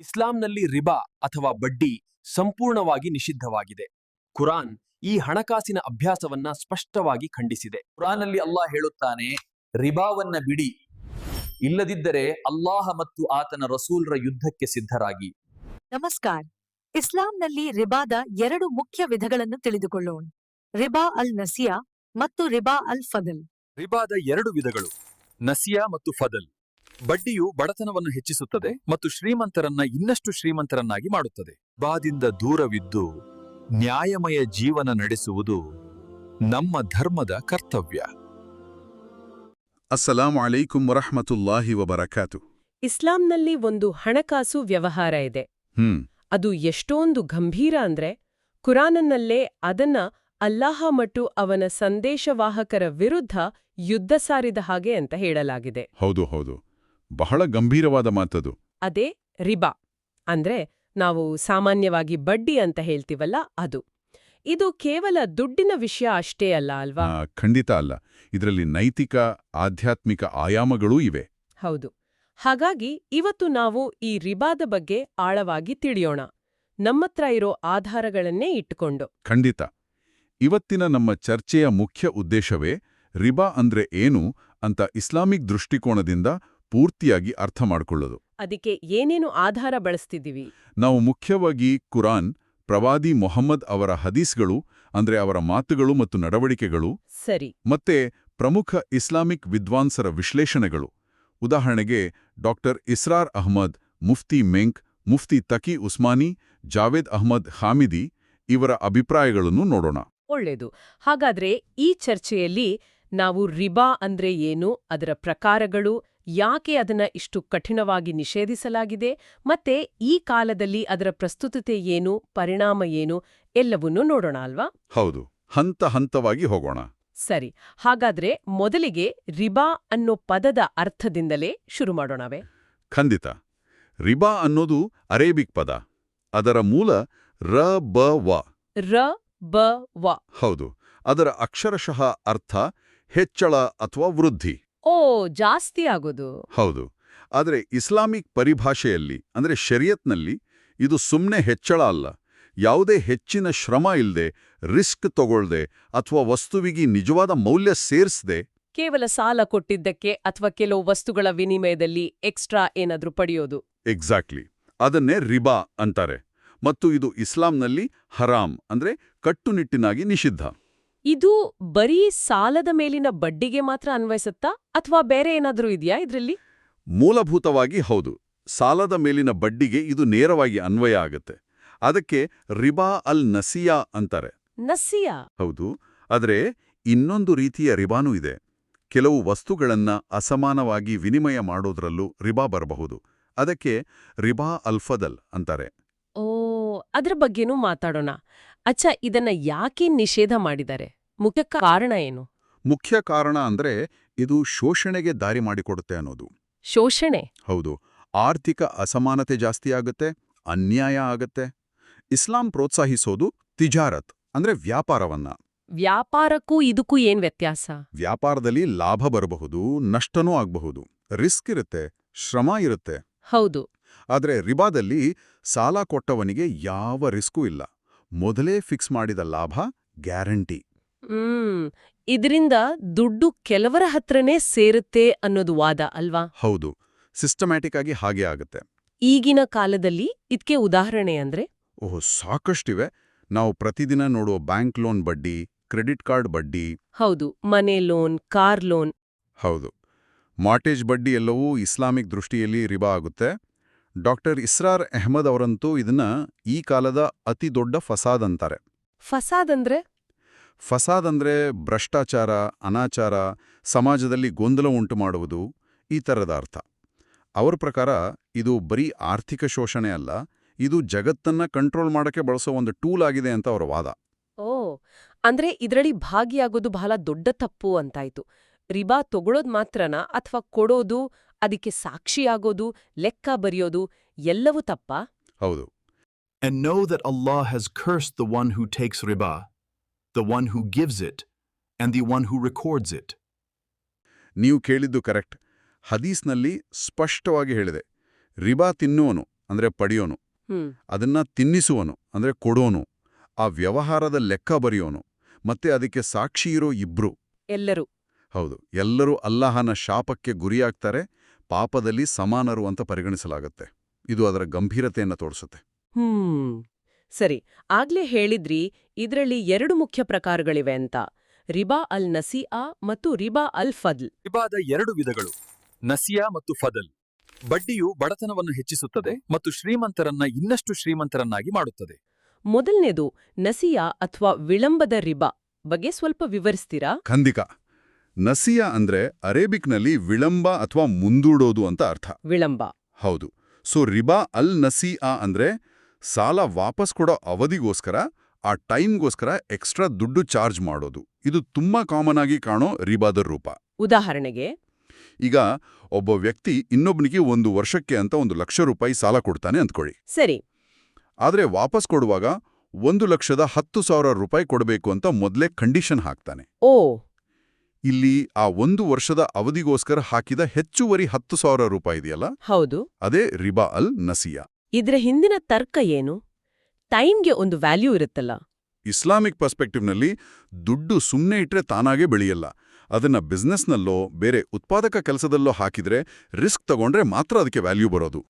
ಇಸ್ಲಾಂನಲ್ಲಿ ರಿಬಾ ಅಥವಾ ಬಡ್ಡಿ ಸಂಪೂರ್ಣವಾಗಿ ನಿಷಿದ್ಧವಾಗಿದೆ. ಕುರಾನ್ ಈ ಹಣಕಾಸಿನ ಅಭ್ಯಾಸವನ್ನ ಸ್ಪಷ್ಟವಾಗಿ ಖಂಡಿಸಿದೆ. ಕುರಾನಲ್ಲಿ ಅಲ್ಲಾಹ್ ಹೇಳುತ್ತಾನೆ ರಿಬಾವನ್ನ ಬಿಡಿ. ಇಲ್ಲದಿದ್ದರೆ ಅಲ್ಲಾಹ ಮತ್ತು ಆತನ ರಸೂಲ್ರ ಯುದ್ಧಕ್ಕೆ ಸಿದ್ಧರಾಗಿ. ನಮಸ್ಕಾರ. ಇಸ್ಲಾಂನಲ್ಲಿ ರಿಬಾದ ಎರಡು ಮುಖ್ಯ ವಿಧಗಳನ್ನು ತಿಳಿದುಕೊಳ್ಳೋಣ. ರಿಬಾ ಅಲ್ ನಸಿಯಾ ಮತ್ತು ರಿಬಾ ಅಲ್ ಫದಲ್. ರಿಬಾದ ಎರಡು ವಿಧಗಳು ನಸಿಯಾ ಮತ್ತು ಫದಲ್. ಬಡ್ಡಿಯು ಬಡತನವನ್ನು ಹೆಚ್ಚಿಸುತ್ತದೆ ಮತ್ತು ಶ್ರೀಮಂತರನ್ನ ಇನ್ನಷ್ಟು ಶ್ರೀಮಂತರನ್ನಾಗಿ ಮಾಡುತ್ತದೆ. ಬಾದಿಂದ ದೂರವಿದ್ದು ನ್ಯಾಯಮಯ ಜೀವನ ನಡೆಸುವುದು ನಮ್ಮ ಧರ್ಮದ ಕರ್ತವ್ಯ. ಅಸ್ಸಲಾಮು ಅಲೈಕುಂ ವರಹಮತುಲ್ಲಾಹಿ ವಬರಕಾತು. ಇಸ್ಲಾಂನಲ್ಲಿ ಒಂದು ಹಣಕಾಸು ವ್ಯವಹಾರ ಇದೆ. ಹ್ಮ್. ಅದು ಎಷ್ಟೊಂದು ಗಂಭೀರ ಅಂದ್ರೆ ಕುರಾನನ್ನಲ್ಲೇ ಅದನ್ನ ಅಲ್ಲಾಹ ಮತ್ತು ಅವನ ಸಂದೇಶವಾಹಕರ ವಿರುದ್ಧ ಯುದ್ಧ ಸಾರಿದ ಹಾಗೆ ಅಂತ ಹೇಳಲಾಗಿದೆ. ಹೌದು ಹೌದು. ಬಹಳ ಗಂಭೀರವಾದ ಮಾತದು. ಅದೇ ರಿಬಾ. ಅಂದ್ರೆ ನಾವು ಸಾಮಾನ್ಯವಾಗಿ ಬಡ್ಡಿ ಅಂತ ಹೇಳ್ತೀವಲ್ಲ ಅದು. ಇದು ಕೇವಲ ದುಡ್ಡಿನ ವಿಷಯ ಅಷ್ಟೇ ಅಲ್ಲ ಅಲ್ವಾ? ಖಂಡಿತ ಅಲ್ಲ. ಇದರಲ್ಲಿ ನೈತಿಕ ಆಧ್ಯಾತ್ಮಿಕ ಆಯಾಮಗಳೂ ಇವೆ. ಹೌದು. ಹಾಗಾಗಿ ಇವತ್ತು ನಾವು ಈ ರಿಬಾದ ಬಗ್ಗೆ ಆಳವಾಗಿ ತಿಳಿಯೋಣ. ನಮ್ಮತ್ರ ಇರೋ ಆಧಾರಗಳನ್ನೇ ಇಟ್ಟುಕೊಂಡು. ಖಂಡಿತ. ಇವತ್ತಿನ ನಮ್ಮ ಚರ್ಚೆಯ ಮುಖ್ಯ ಉದ್ದೇಶವೇ ರಿಬಾ ಅಂದ್ರೆ ಏನು ಅಂತ ಇಸ್ಲಾಮಿಕ್ ದೃಷ್ಟಿಕೋನದಿಂದ ಪೂರ್ತಿಯಾಗಿ ಅರ್ಥ ಮಾಡಿಕೊಳ್ಳೋದು ಅದಕ್ಕೆ ಏನೇನು ಆಧಾರ ಬಳಸ್ತಿದ್ದೀವಿ? ನಾವು ಮುಖ್ಯವಾಗಿ ಕುರಾನ್ ಪ್ರವಾದಿ ಮೊಹಮ್ಮದ್ ಅವರ ಹದೀಸ್ಗಳು ಅಂದ್ರೆ ಅವರ ಮಾತುಗಳು ಮತ್ತು ನಡವಳಿಕೆಗಳು ಸರಿ. ಮತ್ತೆ ಪ್ರಮುಖ ಇಸ್ಲಾಮಿಕ್ ವಿದ್ವಾಂಸರ ವಿಶ್ಲೇಷಣೆಗಳು. ಉದಾಹರಣೆಗೆ ಡಾಕ್ಟರ್ ಇಸ್ರಾರ್ ಅಹ್ಮದ್ ಮುಫ್ತಿ ಮೆಂಕ್ ಮುಫ್ತಿ ತಕಿ ಉಸ್ಮಾನಿ ಜಾವೇದ್ ಅಹ್ಮದ್ ಹಾಮಿದಿ ಇವರ ಅಭಿಪ್ರಾಯಗಳನ್ನು ನೋಡೋಣ. ಒಳ್ಳೆಯದು ಹಾಗಾದ್ರೆ ಈ ಚರ್ಚೆಯಲ್ಲಿ ನಾವು ರಿಬಾ ಅಂದ್ರೆ ಏನು ಅದರ ಪ್ರಕಾರಗಳು ಯಾಕೆ ಅದನ್ನ ಇಷ್ಟು ಕಠಿಣವಾಗಿ ನಿಷೇಧಿಸಲಾಗಿದೆ ಮತ್ತೆ ಈ ಕಾಲದಲ್ಲಿ ಅದರ ಪ್ರಸ್ತುತತೆ ಏನು ಪರಿಣಾಮ ಏನು ಎಲ್ಲವನ್ನೂ ನೋಡೋಣ ಅಲ್ವಾ? ಹೌದು ಹಂತ ಹಂತವಾಗಿ ಹೋಗೋಣ. ಸರಿ ಹಾಗಾದ್ರೆ ಮೊದಲಿಗೆ ರಿಬಾ ಅನ್ನೋ ಪದದ ಅರ್ಥದಿಂದಲೇ ಶುರು ಮಾಡೋಣವೇ. ಖಂಡಿತ. ರಿಬಾ ಅನ್ನೋದು ಅರೇಬಿಕ್ ಪದ. ಅದರ ಮೂಲ ರ ಬ ವ. ರ ಬ ವ. ಹೌದು ಅದರ ಅಕ್ಷರಶಃ ಅರ್ಥ ಹೆಚ್ಚಳ ಅಥವಾ ವೃದ್ಧಿ. ಓ ಜಾಸ್ತಿ ಆಗೋದು. ಹೌದು. ಆದರೆ ಇಸ್ಲಾಮಿಕ್ ಪರಿಭಾಷೆಯಲ್ಲಿ ಅಂದರೆ ಶರಿಯತ್ನಲ್ಲಿ ಇದು ಸುಮ್ಮನೆ ಹೆಚ್ಚಳ ಅಲ್ಲ. ಯಾವುದೇ ಹೆಚ್ಚಿನ ಶ್ರಮ ಇಲ್ಲದೆ ರಿಸ್ಕ್ ತಗೊಳ್ದೆ ಅಥವಾ ವಸ್ತುವಿಗೆ ನಿಜವಾದ ಮೌಲ್ಯ ಸೇರಿಸದೆ ಕೇವಲ ಸಾಲ ಕೊಟ್ಟಿದ್ದಕ್ಕೆ ಅಥವಾ ಕೆಲವು ವಸ್ತುಗಳ ವಿನಿಮಯದಲ್ಲಿ ಎಕ್ಸ್ಟ್ರಾ ಏನಾದ್ರೂ ಪಡೆಯೋದು. ಎಕ್ಸಾಕ್ಟ್ಲಿ. ಅದನ್ನೇ ರಿಬಾ ಅಂತಾರೆ. ಮತ್ತು ಇದು ಇಸ್ಲಾಂನಲ್ಲಿ ಹರಾಮ್ ಅಂದ್ರೆ ಕಟ್ಟುನಿಟ್ಟಿನಾಗಿ ನಿಷಿದ್ಧ. ಇದು ಬರೀ ಸಾಲದ ಮೇಲಿನ ಬಡ್ಡಿಗೆ ಮಾತ್ರ ಅನ್ವಯಿಸುತ್ತಾ ಅಥವಾ ಬೇರೆ ಏನಾದರೂ ಇದೆಯಾ ಇದರಲ್ಲಿ? ಮೂಲಭೂತವಾಗಿ ಹೌದು. ಸಾಲದ ಮೇಲಿನ ಬಡ್ಡಿಗೆ ಇದು ನೇರವಾಗಿ ಅನ್ವಯ ಆಗುತ್ತೆ. ಅದಕ್ಕೆ ರಿಬಾ ಅಲ್ ನಸಿಯಾ ಅಂತಾರೆ. ನಸಿಯಾ? ಹೌದು. ಆದರೆ ಇನ್ನೊಂದು ರೀತಿಯ ರಿಬಾನೂ ಇದೆ. ಕೆಲವು ವಸ್ತುಗಳನ್ನ ಅಸಮಾನವಾಗಿ ವಿನಿಮಯ ಮಾಡೋದ್ರಲ್ಲೂ ರಿಬಾ ಬರಬಹುದು. ಅದಕ್ಕೆ ರಿಬಾ ಅಲ್ಫದಲ್ ಅಂತಾರೆ. ಓ ಅದರ ಬಗ್ಗೆನೂ ಮಾತಾಡೋಣ. ಅಚ್ಚ ಇದನ್ನ ಯಾಕೆ ನಿಷೇಧ ಮಾಡಿದ್ದಾರೆ? ಮುಖ್ಯ ಕಾರಣ ಏನು? ಮುಖ್ಯ ಕಾರಣ ಅಂದ್ರೆ ಇದು ಶೋಷಣೆಗೆ ದಾರಿ ಮಾಡಿಕೊಡುತ್ತೆ ಅನ್ನೋದು. ಶೋಷಣೆ? ಹೌದು. ಆರ್ಥಿಕ ಅಸಮಾನತೆ ಜಾಸ್ತಿ ಆಗುತ್ತೆ ಅನ್ಯಾಯ ಆಗತ್ತೆ. ಇಸ್ಲಾಂ ಪ್ರೋತ್ಸಾಹಿಸೋದು ತಿಜಾರತ್ ಅಂದ್ರೆ ವ್ಯಾಪಾರವನ್ನ. ವ್ಯಾಪಾರಕ್ಕೂ ಇದಕ್ಕೂ ಏನ್ ವ್ಯತ್ಯಾಸ? ವ್ಯಾಪಾರದಲ್ಲಿ ಲಾಭ ಬರಬಹುದು ನಷ್ಟನೂ ಆಗಬಹುದು. ರಿಸ್ಕ್ ಇರುತ್ತೆ ಶ್ರಮ ಇರುತ್ತೆ. ಹೌದು. ಆದರೆ ರಿಬಾದಲ್ಲಿ ಸಾಲ ಕೊಟ್ಟವನಿಗೆ ಯಾವ ರಿಸ್ಕೂ ಇಲ್ಲ. ಮೊದಲೇ ಫಿಕ್ಸ್ ಮಾಡಿದ ಲಾಭ ಗ್ಯಾರಂಟಿ. ಇದರಿಂದ ದುಡ್ಡು ಕೆಲವರ ಹತ್ರನೇ ಸೇರುತ್ತೆ ಅನ್ನೋದು ವಾದ ಅಲ್ವಾ? ಹೌದು ಸಿಸ್ಟಮ್ಯಾಟಿಕ್ ಆಗಿ ಹಾಗೆ ಆಗುತ್ತೆ. ಈಗಿನ ಕಾಲದಲ್ಲಿ ಇದಕ್ಕೆ ಉದಾಹರಣೆ ಅಂದ್ರೆ? ಓಹ್ ಸಾಕಷ್ಟಿವೆ. ನಾವು ಪ್ರತಿದಿನ ನೋಡುವ ಬ್ಯಾಂಕ್ ಲೋನ್ ಬಡ್ಡಿ ಕ್ರೆಡಿಟ್ ಕಾರ್ಡ್ ಬಡ್ಡಿ. ಹೌದು ಮನೆ ಲೋನ್ ಕಾರ್ ಲೋನ್ ಹೌದು. ಮಾರ್ಟೇಜ್ ಬಡ್ಡಿ ಎಲ್ಲವೂ ಇಸ್ಲಾಮಿಕ್ ದೃಷ್ಟಿಯಲ್ಲಿ ರಿಬಾ ಆಗುತ್ತೆ. ಡಾಕ್ಟರ್ ಇಸ್ರಾರ್ ಅಹ್ಮದ್ ಅವರಂತೂ ಇದನ್ನ ಈ ಕಾಲದ ಅತಿ ದೊಡ್ಡ ಫಸಾದ್ ಅಂತಾರೆ. ಫಸಾದ್ ಅಂದ್ರೆ? ಫಸಾದ್ ಅಂದ್ರೆ ಭ್ರಷ್ಟಾಚಾರ ಅನಾಚಾರ ಸಮಾಜದಲ್ಲಿ ಗೊಂದಲ ಉಂಟು ಮಾಡುವುದು ಈ ಥರದ ಅರ್ಥ. ಅವರ ಪ್ರಕಾರ ಇದು ಬರೀ ಆರ್ಥಿಕ ಶೋಷಣೆ ಅಲ್ಲ ಇದು ಜಗತ್ತನ್ನ ಕಂಟ್ರೋಲ್ ಮಾಡಕ್ಕೆ ಬಳಸೋ ಒಂದು ಟೂಲ್ ಆಗಿದೆ ಅಂತ ಅವರ ವಾದ. ಓ ಅಂದ್ರೆ ಇದರಲ್ಲಿ ಭಾಗಿಯಾಗೋದು ಬಹಳ ದೊಡ್ಡ ತಪ್ಪು ಅಂತಾಯ್ತು. ರಿಬಾ ತಗೊಳೋದ್ ಮಾತ್ರನಾ ಅಥವಾ ಕೊಡೋದು ಅದಕ್ಕೆ ಸಾಕ್ಷಿಯಾಗೋದು ಲೆಕ್ಕ ಬರೆಯೋದು ಎಲ್ಲವೂ ತಪ್ಪಾ? ಹೌದು. And know that Allah has cursed the one who takes riba, the one who gives it, and the one who records it. ನೀವು ಕೇಳಿದ್ದು ಕರೆಕ್ಟ್ ಹದೀಸ್ನಲ್ಲಿ ಸ್ಪಷ್ಟವಾಗಿ ಹೇಳಿದೆ ರಿಬಾ ತಿನ್ನುವನು ಅಂದ್ರೆ ಪಡೆಯೋನು ಅದನ್ನ ತಿನ್ನಿಸುವನು ಅಂದ್ರೆ ಕೊಡೋನು ಆ ವ್ಯವಹಾರದ ಲೆಕ್ಕ ಬರೆಯೋನು ಮತ್ತೆ ಅದಕ್ಕೆ ಸಾಕ್ಷಿ ಇರೋ ಇಬ್ರು. ಎಲ್ಲರೂ. ಹೌದು ಎಲ್ಲರೂ ಅಲ್ಲಾಹನ ಶಾಪಕ್ಕೆ ಗುರಿಯಾಗ್ತಾರೆ ಪಾಪದಲ್ಲಿ ಸಮಾನರು ಅಂತ ಪರಿಗಣಿಸಲಾಗುತ್ತೆ. ಇದು ಅದರ ಗಂಭೀರತೆಯನ್ನು ತೋರಿಸುತ್ತೆ. ಹ್ಮ್. ಸರಿ ಆಗ್ಲೇ ಹೇಳಿದ್ರಿ ಇದರಲ್ಲಿ ಎರಡು ಮುಖ್ಯ ಪ್ರಕಾರಗಳಿವೆ ಅಂತ. ರಿಬಾ ಅಲ್ ನಸಿಯಾ ಮತ್ತು ರಿಬಾ ಅಲ್ ಫದ್ಲ್. ರಿಬಾದ ಎರಡು ವಿಧಗಳು ನಸಿಯಾ ಮತ್ತು ಫದಲ್. ಬಡ್ಡಿಯು ಬಡತನವನ್ನು ಹೆಚ್ಚಿಸುತ್ತದೆ ಮತ್ತು ಶ್ರೀಮಂತರನ್ನ ಇನ್ನಷ್ಟು ಶ್ರೀಮಂತರನ್ನಾಗಿ ಮಾಡುತ್ತದೆ. ಮೊದಲನೇದು ನಸಿಯಾ ಅಥವಾ ವಿಳಂಬದ ರಿಬಾ ಬಗ್ಗೆ ಸ್ವಲ್ಪ ವಿವರಿಸ್ತೀರಾ? ಖಂದಿಕ ನಸಿಯಾ ಅಂದ್ರೆ ಅರೇಬಿಕ್ನಲ್ಲಿ ವಿಳಂಬ ಅಥವಾ ಮುಂದೂಡೋದು ಅಂತ ಅರ್ಥ. ವಿಳಂಬ. ಹೌದು. ಸೊ ರಿಬಾ ಅಲ್ ನಸಿಯಾ ಅಂದ್ರೆ ಸಾಲ ವಾಪಸ್ ಕೊಡೋ ಅವಧಿಗೋಸ್ಕರ ಆ ಟೈಮ್ಗೋಸ್ಕರ ಎಕ್ಸ್ಟ್ರಾ ದುಡ್ಡು ಚಾರ್ಜ್ ಮಾಡೋದು. ಇದು ತುಂಬಾ ಕಾಮನ್ ಆಗಿ ಕಾಣೋ ರಿಬಾದ ರೂಪ. ಉದಾಹರಣೆಗೆ ಈಗ ಒಬ್ಬ ವ್ಯಕ್ತಿ ಇನ್ನೊಬ್ಬನಿಗೆ ಒಂದು ವರ್ಷಕ್ಕೆ ಅಂತ ಒಂದು ಲಕ್ಷ ರೂಪಾಯಿ ಸಾಲ ಕೊಡ್ತಾನೆ ಅಂದ್ಕೊಳ್ಳಿ. ಸರಿ. ಆದ್ರೆ ವಾಪಸ್ ಕೊಡುವಾಗ ಒಂದು ಲಕ್ಷದ ಹತ್ತು ಸಾವಿರ ರೂಪಾಯಿ ಕೊಡಬೇಕು ಅಂತ ಮೊದಲೇ ಕಂಡೀಷನ್ ಹಾಕ್ತಾನೆ. ಓ. ಇಲ್ಲಿ ಆ ಒಂದು ವರ್ಷದ ಅವಧಿಗೋಸ್ಕರ ಹಾಕಿದ ಹೆಚ್ಚುವರಿ ಹತ್ತು ಸಾವಿರ ರೂಪಾಯಿ ಇದೆಯಲ್ಲ? ಹೌದು. ಅದೇ ರಿಬಾ ಅಲ್ ನಸಿಯಾ. ಇದ್ರ ಹಿಂದಿನ ತರ್ಕ ಏನು? ಟೈಮ್ಗೆ ಒಂದು ವ್ಯಾಲ್ಯೂ ಇರುತ್ತಲ್ಲ. ಇಸ್ಲಾಮಿಕ್ ಪರ್ಸ್ಪೆಕ್ಟಿವ್ನಲ್ಲಿ ದುಡ್ಡು ಸುಮ್ಮನೆ ಇಟ್ರೆ ತಾನಾಗೆ ಬೆಳೆಯಲ್ಲ. ಅದನ್ನ ಬಿಸ್ನೆಸ್ನಲ್ಲೋ ಬೇರೆ ಉತ್ಪಾದಕ ಕೆಲಸದಲ್ಲೋ ಹಾಕಿದ್ರೆ ರಿಸ್ಕ್ ತಗೊಂಡ್ರೆ ಮಾತ್ರ ಅದಕ್ಕೆ ವ್ಯಾಲ್ಯೂ ಬರೋದು.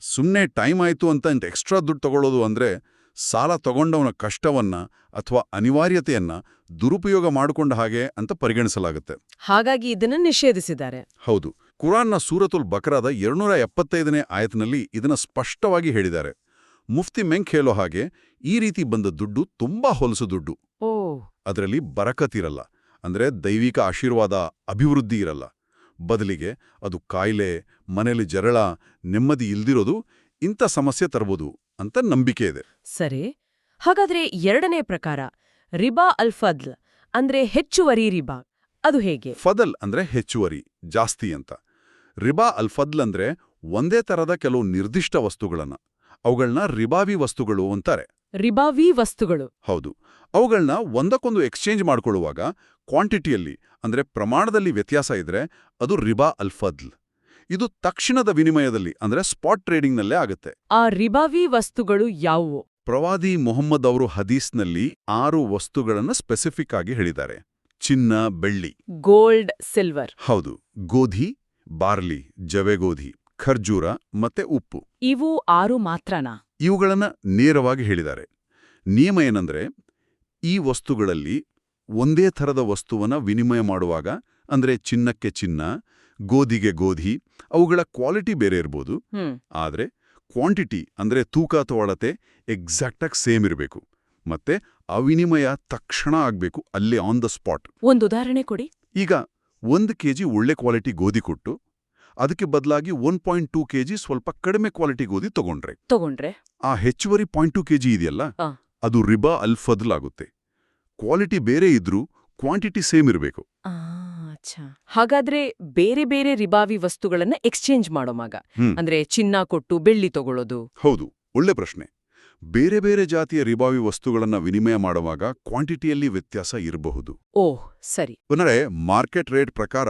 ಸುಮ್ಮನೆ ಟೈಮ್ ಆಯ್ತು ಅಂತ ಎಕ್ಸ್ಟ್ರಾ ದುಡ್ಡು ತಗೊಳ್ಳೋದು ಅಂದ್ರೆ ಸಾಲ ತಗೊಂಡವನ ಕಷ್ಟವನ್ನ ಅಥವಾ ಅನಿವಾರ್ಯತೆಯನ್ನ ದುರುಪಯೋಗ ಮಾಡಿಕೊಂಡ ಹಾಗೆ ಅಂತ ಪರಿಗಣಿಸಲಾಗುತ್ತೆ. ಹಾಗಾಗಿ ಇದನ್ನು ನಿಷೇಧಿಸಿದ್ದಾರೆ. ಹೌದು. ಕುರಾನ್ನ ಸೂರತುಲ್ ಬಕರಾದ ಎರಡುನೂರ ಎಪ್ಪತ್ತೈದನೇ ಆಯತ್ನಲ್ಲಿ ಇದನ್ನು ಸ್ಪಷ್ಟವಾಗಿ ಹೇಳಿದ್ದಾರೆ. ಮುಫ್ತಿ ಮೆಂಕ್ ಹೇಳೋ ಹಾಗೆ ಈ ರೀತಿ ಬಂದ ದುಡ್ಡು ತುಂಬಾ ಹೊಲಸು ದುಡ್ಡು. ಓ. ಅದರಲ್ಲಿ ಬರಕತ್ತಿರಲ್ಲ ಅಂದ್ರೆ ದೈವಿಕ ಆಶೀರ್ವಾದ ಅಭಿವೃದ್ಧಿ ಇರಲ್ಲ. ಬದಲಿಗೆ ಅದು ಕಾಯಿಲೆ ಮನೆಯಲ್ಲಿ ಜರಳ ನೆಮ್ಮದಿ ಇಲ್ದಿರೋದು ಇಂಥ ಸಮಸ್ಯೆ ತರಬಹುದು ಅಂತ ನಂಬಿಕೆ ಇದೆ. ಸರಿ. ಹಾಗಾದ್ರೆ ಎರಡನೇ ಪ್ರಕಾರ ರಿಬಾ ಅಲ್ ಫದ್ಲ್ ಅಂದ್ರೆ ಹೆಚ್ಚುವರಿ ರಿಬಾ. ಅದು ಹೇಗೆ? ಫದಲ್ ಅಂದ್ರೆ ಹೆಚ್ಚುವರಿ ಜಾಸ್ತಿ ಅಂತ. ರಿಬಾ ಅಲ್ ಫದ್ಲ್ ಅಂದ್ರೆ ಒಂದೇ ತರದ ಕೆಲವು ನಿರ್ದಿಷ್ಟ ವಸ್ತುಗಳನ್ನ. ಅವುಗಳನ್ನ ರಿಬಾವಿ ವಸ್ತುಗಳು ಅಂತಾರೆ. ರಿಬಾವಿ ವಸ್ತುಗಳು. ಹೌದು. ಅವುಗಳನ್ನ ಒಂದಕ್ಕೊಂದು ಎಕ್ಸ್ಚೇಂಜ್ ಮಾಡ್ಕೊಳ್ಳುವಾಗ ಕ್ವಾಂಟಿಟಿಯಲ್ಲಿ ಅಂದ್ರೆ ಪ್ರಮಾಣದಲ್ಲಿ ವ್ಯತ್ಯಾಸ ಇದ್ರೆ ಅದು ರಿಬಾ ಅಲ್ ಫದ್ಲ್. ಇದು ತಕ್ಷಣದ ವಿನಿಮಯದಲ್ಲಿ ಅಂದ್ರೆ ಸ್ಪಾಟ್ ಟ್ರೇಡಿಂಗ್ನಲ್ಲೇ ಆಗುತ್ತೆ. ಆ ರಿಬಾವಿ ವಸ್ತುಗಳು ಯಾವುವು? ಪ್ರವಾದಿ ಮೊಹಮ್ಮದ್ ಅವರು ಹದೀಸ್ನಲ್ಲಿ ಆರು ವಸ್ತುಗಳನ್ನು ಸ್ಪೆಸಿಫಿಕ್ ಆಗಿ ಹೇಳಿದ್ದಾರೆ. ಚಿನ್ನ ಬೆಳ್ಳಿ. Gold silver. ಹೌದು ಗೋಧಿ ಬಾರ್ಲಿ ಜವೆಗೋಧಿ ಖರ್ಜೂರ ಮತ್ತೆ ಉಪ್ಪು. ಇವು ಆರು ಮಾತ್ರನಾ? ಇವುಗಳನ್ನ ನೇರವಾಗಿ ಹೇಳಿದ್ದಾರೆ. ನಿಯಮ ಏನಂದ್ರೆ ಈ ವಸ್ತುಗಳಲ್ಲಿ ಒಂದೇ ಥರದ ವಸ್ತುವನ್ನ ವಿನಿಮಯ ಮಾಡುವಾಗ ಅಂದ್ರೆ ಚಿನ್ನಕ್ಕೆ ಚಿನ್ನ ಗೋಧಿಗೆ ಗೋಧಿ ಅವುಗಳ ಕ್ವಾಲಿಟಿ ಬೇರೆ ಇರ್ಬೋದು. ಆದರೆ ಕ್ವಾಂಟಿಟಿ ಅಂದ್ರೆ ತೂಕ ಅಥವಾ ಅಳತೆ ಎಕ್ಸಾಕ್ಟಾಗಿ ಸೇಮ್ ಇರಬೇಕು. ಮತ್ತೆ ಅವಿನಿಮಯ ತಕ್ಷಣ ಆಗಬೇಕು ಅಲ್ಲಿ ಆನ್ ದ ಸ್ಪಾಟ್ ಒಂದು ಉದಾಹರಣೆ ಕೊಡಿ. ಈಗ ಒಂದು ಕೆಜಿ ಒಳ್ಳೆ ಕ್ವಾಲಿಟಿ ಗೋಧಿ ಕೊಟ್ಟು ಅದಕ್ಕೆ ಬದಲಾಗಿ ಒನ್ ಪಾಯಿಂಟ್ ಟೂ ಕೆಜಿ ಸ್ವಲ್ಪ ಕಡಿಮೆ ಕ್ವಾಲಿಟಿ ಗೋಧಿ ತಗೊಂಡ್ರೆ. ತಗೊಂಡ್ರೆ. ಆ ಹೆಚ್ಚುವರಿ ಪಾಯಿಂಟ್ ಟೂ ಕೆಜಿ ಇದೆಯಲ್ಲ? ಆ. ಅದು ರಿಬಾ ಅಲ್ ಫದ್ಲಾಗುತ್ತೆ ಕ್ವಾಲಿಟಿ ಬೇರೆ ಇದ್ರೂ ಕ್ವಾಂಟಿಟಿ ಸೇಮ್ ಇರಬೇಕು. ಹಾಗಾದ್ರೆ ಬೇರೆ ಬೇರೆ ರಿಬಾವಿ ವಸ್ತುಗಳನ್ನ ಎಕ್ಸ್ಚೇಂಜ್ ಮಾಡೋ ಮಗ. ಅಂದ್ರೆ ಚಿನ್ನ ಕೊಟ್ಟು ಬೆಳ್ಳಿ ತಗೊಳ್ಳೋದು. ಹೌದು ಒಳ್ಳೆ ಪ್ರಶ್ನೆ. ಬೇರೆ ಬೇರೆ ಜಾತಿಯ ರಿಬಾವಿ ವಸ್ತುಗಳನ್ನ ವಿನಿಮಯ ಮಾಡುವಾಗ ಕ್ವಾಂಟಿಟಿಯಲ್ಲಿ ವ್ಯತ್ಯಾಸ ಇರಬಹುದು. ಓಹ್ ಸರಿ. ಅಂದರೆ ಮಾರ್ಕೆಟ್ ರೇಟ್ ಪ್ರಕಾರ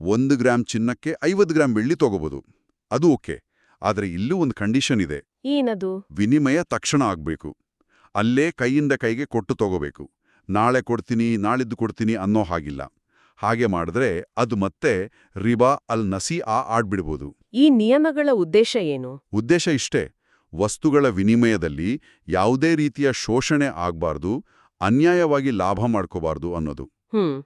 ಒಂದು ಗ್ರಾಮ್ ಚಿನ್ನಕ್ಕೆ ಐವತ್ತು ಗ್ರಾಮ್ ಬೆಳ್ಳಿ ತಗೋಬಹುದು ಅದು ಓಕೆ. ಆದರೆ ಇಲ್ಲೂ ಒಂದು ಕಂಡೀಷನ್ ಇದೆ. ಏನದು? ವಿನಿಮಯ ತಕ್ಷಣ ಆಗ್ಬೇಕು. ಅಲ್ಲೇ ಕೈಯಿಂದ ಕೈಗೆ ಕೊಟ್ಟು ತಗೋಬೇಕು. ನಾಳೆ ಕೊಡ್ತೀನಿ ನಾಳಿದ್ದು ಕೊಡ್ತೀನಿ ಅನ್ನೋ ಹಾಗಿಲ್ಲ. ಹಾಗೆ ಮಾಡಿದ್ರೆ ಅದು ಮತ್ತೆ ರಿಬಾ ಅಲ್ ನಸಿ ಆ ಆಡ್ಬಿಡ್ಬೋದು. ಈ ನಿಯಮಗಳ ಉದ್ದೇಶ ಏನು? ಉದ್ದೇಶ ಇಷ್ಟೇ. ವಸ್ತುಗಳ ವಿನಿಮಯದಲ್ಲಿ ಯಾವುದೇ ರೀತಿಯ ಶೋಷಣೆ ಆಗ್ಬಾರ್ದು ಅನ್ಯಾಯವಾಗಿ ಲಾಭ ಮಾಡ್ಕೋಬಾರ್ದು ಅನ್ನೋದು. ಹ್ಮ್.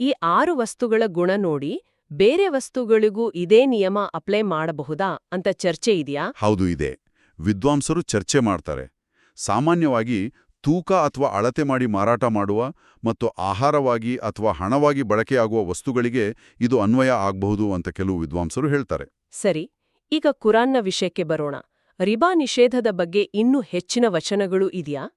ಈ ಆರು ವಸ್ತುಗಳ ಗುಣ ನೋಡಿ ಬೇರೆ ವಸ್ತುಗಳಿಗೂ ಇದೇ ನಿಯಮ ಅಪ್ಲೈ ಮಾಡಬಹುದಾ ಅಂತ ಚರ್ಚೆ ಇದೆಯಾ? ಹೌದು ಇದೆ. ವಿದ್ವಾಂಸರು ಚರ್ಚೆ ಮಾಡ್ತಾರೆ. ಸಾಮಾನ್ಯವಾಗಿ ತೂಕ ಅಥವಾ ಅಳತೆ ಮಾಡಿ ಮಾರಾಟ ಮಾಡುವ ಮತ್ತು ಆಹಾರವಾಗಿ ಅಥವಾ ಹಣವಾಗಿ ಬಳಕೆಯಾಗುವ ವಸ್ತುಗಳಿಗೆ ಇದು ಅನ್ವಯ ಆಗಬಹುದು ಅಂತ ಕೆಲವು ವಿದ್ವಾಂಸರು ಹೇಳ್ತಾರೆ. ಸರಿ ಈಗ ಕುರಾನ್ನ ವಿಷಯಕ್ಕೆ ಬರೋಣ. ರಿಬಾ ನಿಷೇಧದ ಬಗ್ಗೆ ಇನ್ನೂ ಹೆಚ್ಚಿನ ವಚನಗಳು ಇದೆಯಾ?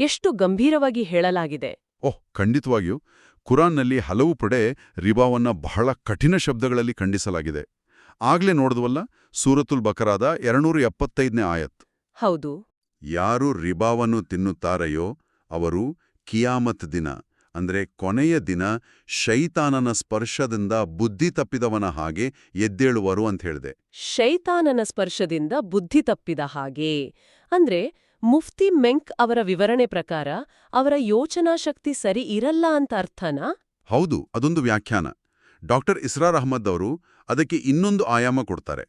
ಎಷ್ಟು ಗಂಭೀರವಾಗಿ ಹೇಳಲಾಗಿದೆ? ಓಹ್ ಖಂಡಿತವಾಗಿಯೂ. ಕುರಾನ್ನಲ್ಲಿ ಹಲವು ಪಡೆ ರಿಬಾವನ್ನ ಬಹಳ ಕಠಿಣ ಶಬ್ದಗಳಲ್ಲಿ ಖಂಡಿಸಲಾಗಿದೆ. ಆಗ್ಲೇ ನೋಡಿದ್ವಲ್ಲ? ಸೂರತುಲ್ ಬಕರಾದ ಎರಡ್ನೂರ ಎಪ್ಪತ್ತೈದನೇ ಆಯತ್. ಹೌದು. ಯಾರು ರಿಬಾವನ್ನು ತಿನ್ನುತ್ತಾರೆಯೋ ಅವರು ಕಿಯಾಮತ್ ದಿನ ಅಂದ್ರೆ ಕೊನೆಯ ದಿನ ಶೈತಾನನ ಸ್ಪರ್ಶದಿಂದ ಬುದ್ಧಿ ತಪ್ಪಿದವನ ಹಾಗೆ ಎದ್ದೇಳುವರು ಅಂತ ಹೇಳಿದೆ. ಶೈತಾನನ ಸ್ಪರ್ಶದಿಂದ ಬುದ್ಧಿ ತಪ್ಪಿದ ಹಾಗೆ. ಅಂದ್ರೆ ಮುಫ್ತಿ ಮೆಂಕ್ ಅವರ ವಿವರಣೆ ಪ್ರಕಾರ ಅವರ ಯೋಚನಾಶಕ್ತಿ ಸರಿ ಇರಲ್ಲ ಅಂತ ಅರ್ಥನಾ? ಹೌದು ಅದೊಂದು ವ್ಯಾಖ್ಯಾನ. ಡಾಕ್ಟರ್ ಇಸ್ರಾರ್ ಅಹಮದ್ ಅವರು ಅದಕ್ಕೆ ಇನ್ನೊಂದು ಆಯಾಮ ಕೊಡ್ತಾರೆ.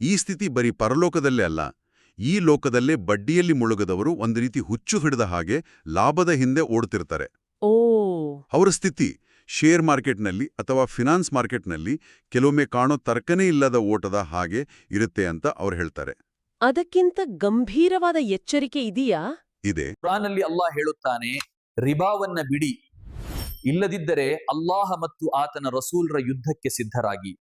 ಈ ಸ್ಥಿತಿ ಬರೀ ಪರಲೋಕದಲ್ಲೇ ಅಲ್ಲ ಈ ಲೋಕದಲ್ಲೇ ಬಡ್ಡಿಯಲ್ಲಿ ಮುಳುಗದವರು ಒಂದು ರೀತಿ ಹುಚ್ಚು ಹಿಡಿದ ಹಾಗೆ ಲಾಭದ ಹಿಂದೆ ಓಡ್ತಿರ್ತಾರೆ. ಓ. ಅವರ ಸ್ಥಿತಿ ಶೇರ್ ಮಾರ್ಕೆಟ್ನಲ್ಲಿ ಅಥವಾ ಫಿನಾನ್ಸ್ ಮಾರ್ಕೆಟ್ನಲ್ಲಿ ಕೆಲವೊಮ್ಮೆ ಕಾಣೋ ತರ್ಕನೇ ಇಲ್ಲದ ಓಟದ ಹಾಗೆ ಇರುತ್ತೆ ಅಂತ ಅವ್ರು ಹೇಳ್ತಾರೆ. ಅದಕ್ಕಿಂತ ಗಂಭೀರವಾದ ಎಚ್ಚರಿಕೆ ಇದೆಯಾ? ಇದೆ. ಕುರಾನಲ್ಲಿ ಅಲ್ಲಾಹ್ ಹೇಳುತ್ತಾನೆ ರಿಬಾವನ್ನ ಬಿಡಿ. ಇಲ್ಲದಿದ್ದರೆ ಅಲ್ಲಾಹ ಮತ್ತು ಆತನ ರಸೂಲ್ರ ಯುದ್ಧಕ್ಕೆ ಸಿದ್ಧರಾಗಿ.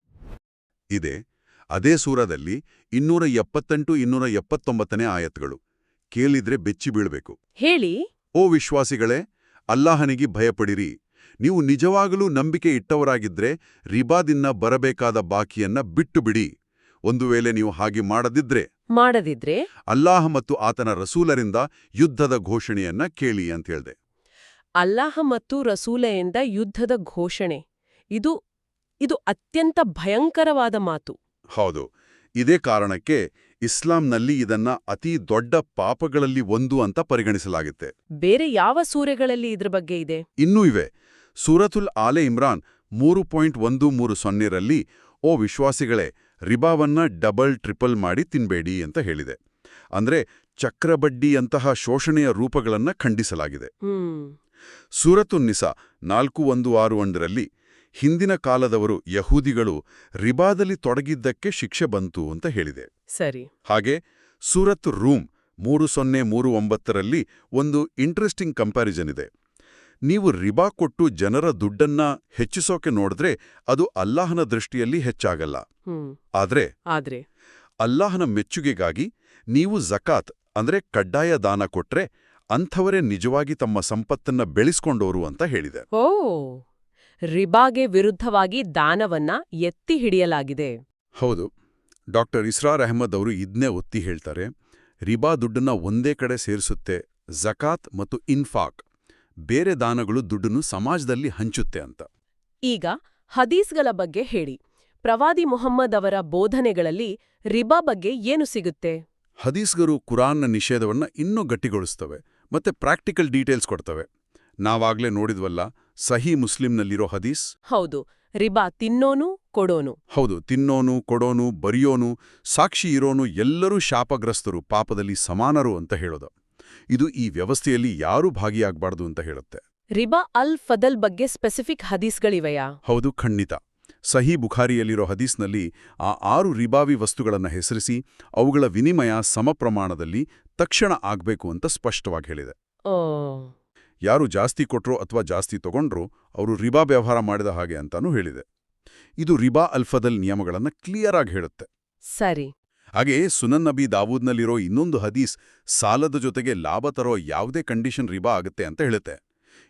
ಇದೆ. ಅದೇ ಸೂರದಲ್ಲಿ ಇನ್ನೂರ ಎಪ್ಪತ್ತೆಂಟು ಇನ್ನೂರ ಎಪ್ಪತ್ತೊಂಬತ್ತನೇ ಆಯತ್ಗಳು. ಕೇಳಿದ್ರೆ ಬೆಚ್ಚಿ ಬೀಳ್ಬೇಕು. ಹೇಳಿ. ಓ ವಿಶ್ವಾಸಿಗಳೇ ಅಲ್ಲಾಹನಿಗೆ ಭಯಪಡಿರಿ. ನೀವು ನಿಜವಾಗಲೂ ನಂಬಿಕೆ ಇಟ್ಟವರಾಗಿದ್ರೆ ರಿಬಾದಿನ್ನ ಬರಬೇಕಾದ ಬಾಕಿಯನ್ನ ಬಿಟ್ಟು ಬಿಡಿ. ಒಂದು ವೇಳೆ ನೀವು ಹಾಗೆ ಮಾಡದಿದ್ರೆ. ಮಾಡದಿದ್ರೆ? ಅಲ್ಲಾಹ ಮತ್ತು ಆತನ ರಸೂಲರಿಂದ ಯುದ್ಧದ ಘೋಷಣೆಯನ್ನ ಕೇಳಿ ಅಂತ ಹೇಳ್ದೆ. ಅಲ್ಲಾಹ ಮತ್ತು ರಸೂಲೆಯಿಂದ ಯುದ್ಧದ ಘೋಷಣೆ. ಇದು ಇದು ಅತ್ಯಂತ ಭಯಂಕರವಾದ ಮಾತು. ಹೌದು. ಇದೇ ಕಾರಣಕ್ಕೆ ಇಸ್ಲಾಂನಲ್ಲಿ ಇದನ್ನ ಅತಿ ದೊಡ್ಡ ಪಾಪಗಳಲ್ಲಿ ಒಂದು ಅಂತ ಪರಿಗಣಿಸಲಾಗುತ್ತೆ. ಬೇರೆ ಯಾವ ಸೂರೆಗಳಲ್ಲಿ ಇದ್ರ ಬಗ್ಗೆ ಇದೆ? ಇನ್ನೂ ಇವೆ. ಸೂರತುಲ್ ಆಲೆ ಇಮ್ರಾನ್ ಮೂರು ಪಾಯಿಂಟ್ ಒಂದು ಮೂರು ಸೊನ್ನೆರಲ್ಲಿ ಓ ವಿಶ್ವಾಸಿಗಳೇ ರಿಬಾವನ್ನ ಡಬಲ್ ಟ್ರಿಪಲ್ ಮಾಡಿ ತಿನ್ಬೇಡಿ ಅಂತ ಹೇಳಿದೆ. ಅಂದ್ರೆ ಚಕ್ರಬಡ್ಡಿಯಂತಹ ಶೋಷಣೆಯ ರೂಪಗಳನ್ನ ಖಂಡಿಸಲಾಗಿದೆ. ಸೂರತುನ್ನಿಸ ಸೂರತು ನಿಸಾ ನಾಲ್ಕು ಒಂದು ಆರು ಒಂದರಲ್ಲಿ ಹಿಂದಿನ ಕಾಲದವರು ಯಹೂದಿಗಳು ರಿಬಾದಲ್ಲಿ ತೊಡಗಿದ್ದಕ್ಕೆ ಶಿಕ್ಷೆ ಬಂತು ಅಂತ ಹೇಳಿದೆ. ಸರಿ. ಹಾಗೆ ಸೂರತ್ ರೂಮ್ ಮೂರು ಸೊನ್ನೆ ಮೂರು ಒಂಬತ್ತರಲ್ಲಿ ಒಂದು ಇಂಟ್ರೆಸ್ಟಿಂಗ್ ಕಂಪ್ಯಾರಿಸನ್ ಇದೆ. ನೀವು ರಿಬಾ ಕೊಟ್ಟು ಜನರ ದುಡ್ಡನ್ನ ಹೆಚ್ಚಿಸೋಕೆ ನೋಡಿದ್ರೆ ಅದು ಅಲ್ಲಾಹನ ದೃಷ್ಟಿಯಲ್ಲಿ ಹೆಚ್ಚಾಗಲ್ಲ. ಆದ್ರೆ ಆದ್ರೆ. ಅಲ್ಲಾಹನ ಮೆಚ್ಚುಗೆಗಾಗಿ ನೀವು ಜಕಾತ್ ಅಂದ್ರೆ ಕಡ್ಡಾಯ ದಾನ ಕೊಟ್ರೆ ಅಂಥವರೇ ನಿಜವಾಗಿ ತಮ್ಮ ಸಂಪತ್ತನ್ನ ಬೆಳೆಸ್ಕೊಂಡೋರು ಅಂತ ಹೇಳಿದೆ. ಓ! ರಿಬಾಗೆ ವಿರುದ್ಧವಾಗಿ ದಾನವನ್ನ ಎತ್ತಿ ಹಿಡಿಯಲಾಗಿದೆ. ಹೌದು. ಡಾಕ್ಟರ್ ಇಸ್ರಾರ್ ಅಹಮದ್ ಅವರು ಇದನ್ನೇ ಒತ್ತಿ ಹೇಳ್ತಾರೆ ರಿಬಾ ದುಡ್ಡನ್ನ ಒಂದೇ ಕಡೆ ಸೇರಿಸುತ್ತೆ ಜಕಾತ್ ಮತ್ತು ಇನ್ಫಾಕ್. ಬೇರೆ ದಾನಗಳು ದುಡ್ಡನ್ನು ಸಮಾಜದಲ್ಲಿ ಹಂಚುತ್ತೆ ಅಂತ. ಈಗ ಹದೀಸ್ಗಳ ಬಗ್ಗೆ ಹೇಳಿ. ಪ್ರವಾದಿ ಮೊಹಮ್ಮದ್ ಅವರ ಬೋಧನೆಗಳಲ್ಲಿ ರಿಬಾ ಬಗ್ಗೆ ಏನು ಸಿಗುತ್ತೆ? ಹದೀಸ್ಗರು ಕುರಾನ್ನ ನಿಷೇಧವನ್ನ ಇನ್ನೂ ಗಟ್ಟಿಗೊಳಿಸ್ತವೆ ಮತ್ತೆ ಪ್ರಾಕ್ಟಿಕಲ್ ಡೀಟೇಲ್ಸ್ ಕೊಡ್ತವೆ. ನಾವಾಗ್ಲೇ ನೋಡಿದ್ವಲ್ಲ ಸಹಿ ಮುಸ್ಲಿಂನಲ್ಲಿರೋ ಹದೀಸ್? ಹೌದು ರಿಬಾ ತಿನ್ನೋನು ಕೊಡೋನು. ಹೌದು ತಿನ್ನೋನು ಕೊಡೋನು ಬರಿಯೋನು ಸಾಕ್ಷಿ ಇರೋನು ಎಲ್ಲರೂ ಶಾಪಗ್ರಸ್ತರು ಪಾಪದಲ್ಲಿ ಸಮಾನರು ಅಂತ ಹೇಳೋದು. ಇದು ಈ ವ್ಯವಸ್ಥೆಯಲ್ಲಿ ಯಾರೂ ಭಾಗಿಯಾಗಬಾರ್ದು ಅಂತ ಹೇಳುತ್ತೆ. ರಿಬಾ ಅಲ್ ಫದಲ್ ಬಗ್ಗೆ ಸ್ಪೆಸಿಫಿಕ್ ಹದೀಸ್ಗಳಿವೆಯಾ? ಹೌದು ಖಂಡಿತ. ಸಹಿ ಬುಖಾರಿಯಲ್ಲಿರೋ ಹದೀಸ್ನಲ್ಲಿ ಆ ಆರು ರಿಬಾವಿ ವಸ್ತುಗಳನ್ನು ಹೆಸರಿಸಿ ಅವುಗಳ ವಿನಿಮಯ ಸಮಪ್ರಮಾಣದಲ್ಲಿ ತಕ್ಷಣ ಆಗ್ಬೇಕು ಅಂತ ಸ್ಪಷ್ಟವಾಗಿ ಹೇಳಿದೆ. ಓ. ಯಾರು ಜಾಸ್ತಿ ಕೊಟ್ರೋ ಅಥವಾ ಜಾಸ್ತಿ ತಗೊಂಡ್ರೋ ಅವರು ರಿಬಾ ವ್ಯವಹಾರ ಮಾಡಿದ ಹಾಗೆ ಅಂತಾನೂ ಹೇಳಿದೆ. ಇದು ರಿಬಾ ಅಲ್ಫದಲ್ ನಿಯಮಗಳನ್ನು ಕ್ಲಿಯರ್ ಆಗಿ ಹೇಳುತ್ತೆ. ಸರಿ. ಹಾಗೆ ಸುನನ್ ನಬಿ ದಾವೂದ್ನಲ್ಲಿರೋ ಇನ್ನೊಂದು ಹದೀಸ್ ಸಾಲದ ಜೊತೆಗೆ ಲಾಭ ತರೋ ಯಾವುದೇ ಕಂಡೀಷನ್ ರಿಬಾ ಆಗುತ್ತೆ ಅಂತ ಹೇಳುತ್ತೆ.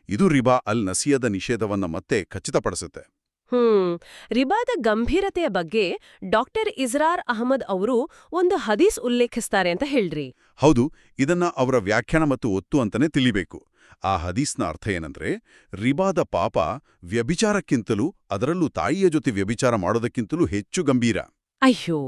ಇದು ರಿಬಾ ಅಲ್ ನಸಿಯದ ನಿಷೇಧವನ್ನ ಮತ್ತೆ ಖಚಿತಪಡಿಸುತ್ತೆ. ಹ್ಮ್. ರಿಬಾದ ಗಂಭೀರತೆಯ ಬಗ್ಗೆ ಡಾಕ್ಟರ್ ಇಜ್ರಾರ್ ಅಹಮದ್ ಅವರು ಒಂದು ಹದೀಸ್ ಉಲ್ಲೇಖಿಸ್ತಾರೆ ಅಂತ ಹೇಳ್ರಿ. ಹೌದು ಇದನ್ನ ಅವರ ವ್ಯಾಖ್ಯಾನ ಮತ್ತು ಒತ್ತು ಅಂತಾನೆ ತಿಳಿಬೇಕು. ಆ ಹದೀಸ್ನ ಅರ್ಥ ಏನಂದ್ರೆ ರಿಬಾದ ಪಾಪ ವ್ಯಭಿಚಾರಕ್ಕಿಂತಲೂ ಅದರಲ್ಲೂ ತಾಯಿಯ ಜೊತೆ ವ್ಯಭಿಚಾರ ಮಾಡೋದಕ್ಕಿಂತಲೂ ಹೆಚ್ಚು ಗಂಭೀರ. ಅಯ್ಯೋ!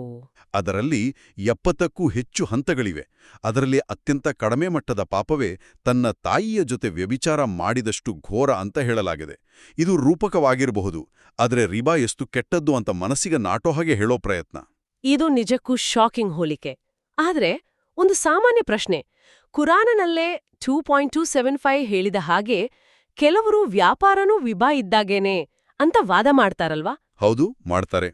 ಅದರಲ್ಲಿ ಎಪ್ಪತ್ತಕ್ಕೂ ಹೆಚ್ಚು ಹಂತಗಳಿವೆ. ಅದರಲ್ಲಿ ಅತ್ಯಂತ ಕಡಿಮೆ ಮಟ್ಟದ ಪಾಪವೇ ತನ್ನ ತಾಯಿಯ ಜೊತೆ ವ್ಯಭಿಚಾರ ಮಾಡಿದಷ್ಟು ಘೋರ ಅಂತ ಹೇಳಲಾಗಿದೆ. ಇದು ರೂಪಕವಾಗಿರಬಹುದು ಆದರೆ ರಿಬಾ ಎಷ್ಟು ಕೆಟ್ಟದ್ದು ಅಂತ ಮನಸ್ಸಿಗೆ ನಾಟೋ ಹಾಗೆ ಹೇಳೋ ಪ್ರಯತ್ನ. ಇದು ನಿಜಕ್ಕೂ ಶಾಕಿಂಗ್ ಹೋಲಿಕೆ. ಆದರೆ ಒಂದು ಸಾಮಾನ್ಯ ಪ್ರಶ್ನೆ ಕುರಾನನಲ್ಲೇ two point two seven five ಹೇಳಿದ ಹಾಗೆ ಕೆಲವರು ವ್ಯಾಪಾರನೂ ವಿಭಾ ಇದ್ದಾಗೇನೆ ಅಂತ ವಾದ ಮಾಡ್ತಾರಲ್ವಾ? ಹೌದು ಮಾಡ್ತಾರೆ.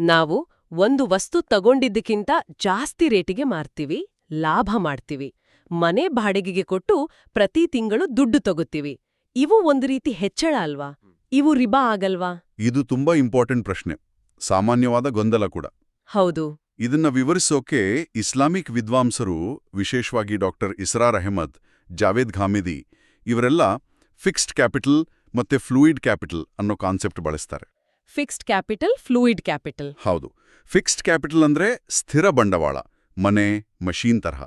ನಾವು ಒಂದು ವಸ್ತು ತಗೊಂಡಿದ್ದಕ್ಕಿಂತ ಜಾಸ್ತಿ ರೇಟಿಗೆ ಮಾರ್ತೀವಿ ಲಾಭ ಮಾಡ್ತೀವಿ. ಮನೆ ಬಾಡಿಗೆಗೆ ಕೊಟ್ಟು ಪ್ರತಿ ತಿಂಗಳು ದುಡ್ಡು ತಗೋತೀವಿ. ಇವು ಒಂದು ರೀತಿ ಹೆಚ್ಚಳ ಅಲ್ವಾ? ಇವು ರಿಬಾ ಆಗಲ್ವಾ? ಇದು ತುಂಬಾ ಇಂಪಾರ್ಟೆಂಟ್ ಪ್ರಶ್ನೆ. ಸಾಮಾನ್ಯವಾದ ಗೊಂದಲ ಕೂಡ. ಹೌದು. ಇದನ್ನ ವಿವರಿಸೋಕೆ ಇಸ್ಲಾಮಿಕ್ ವಿದ್ವಾಂಸರು ವಿಶೇಷವಾಗಿ ಡಾಕ್ಟರ್ ಇಸ್ರಾರ್ ಅಹಮದ್ ಜಾವೇದ್ ಘಾಮಿದಿ ಇವರೆಲ್ಲ ಫಿಕ್ಸ್ಡ್ ಕ್ಯಾಪಿಟಲ್ ಮತ್ತೆ ಫ್ಲೂಯಿಡ್ ಕ್ಯಾಪಿಟಲ್ ಅನ್ನೋ ಕಾನ್ಸೆಪ್ಟ್ ಬಳಸ್ತಾರೆ. Fixed capital fluid capital. ಹೌದು. ಫಿಕ್ಸ್ಡ್ ಕ್ಯಾಪಿಟಲ್ ಅಂದ್ರೆ ಸ್ಥಿರ ಬಂಡವಾಳ ಮನೆ ಮಷೀನ್ ತರಹ.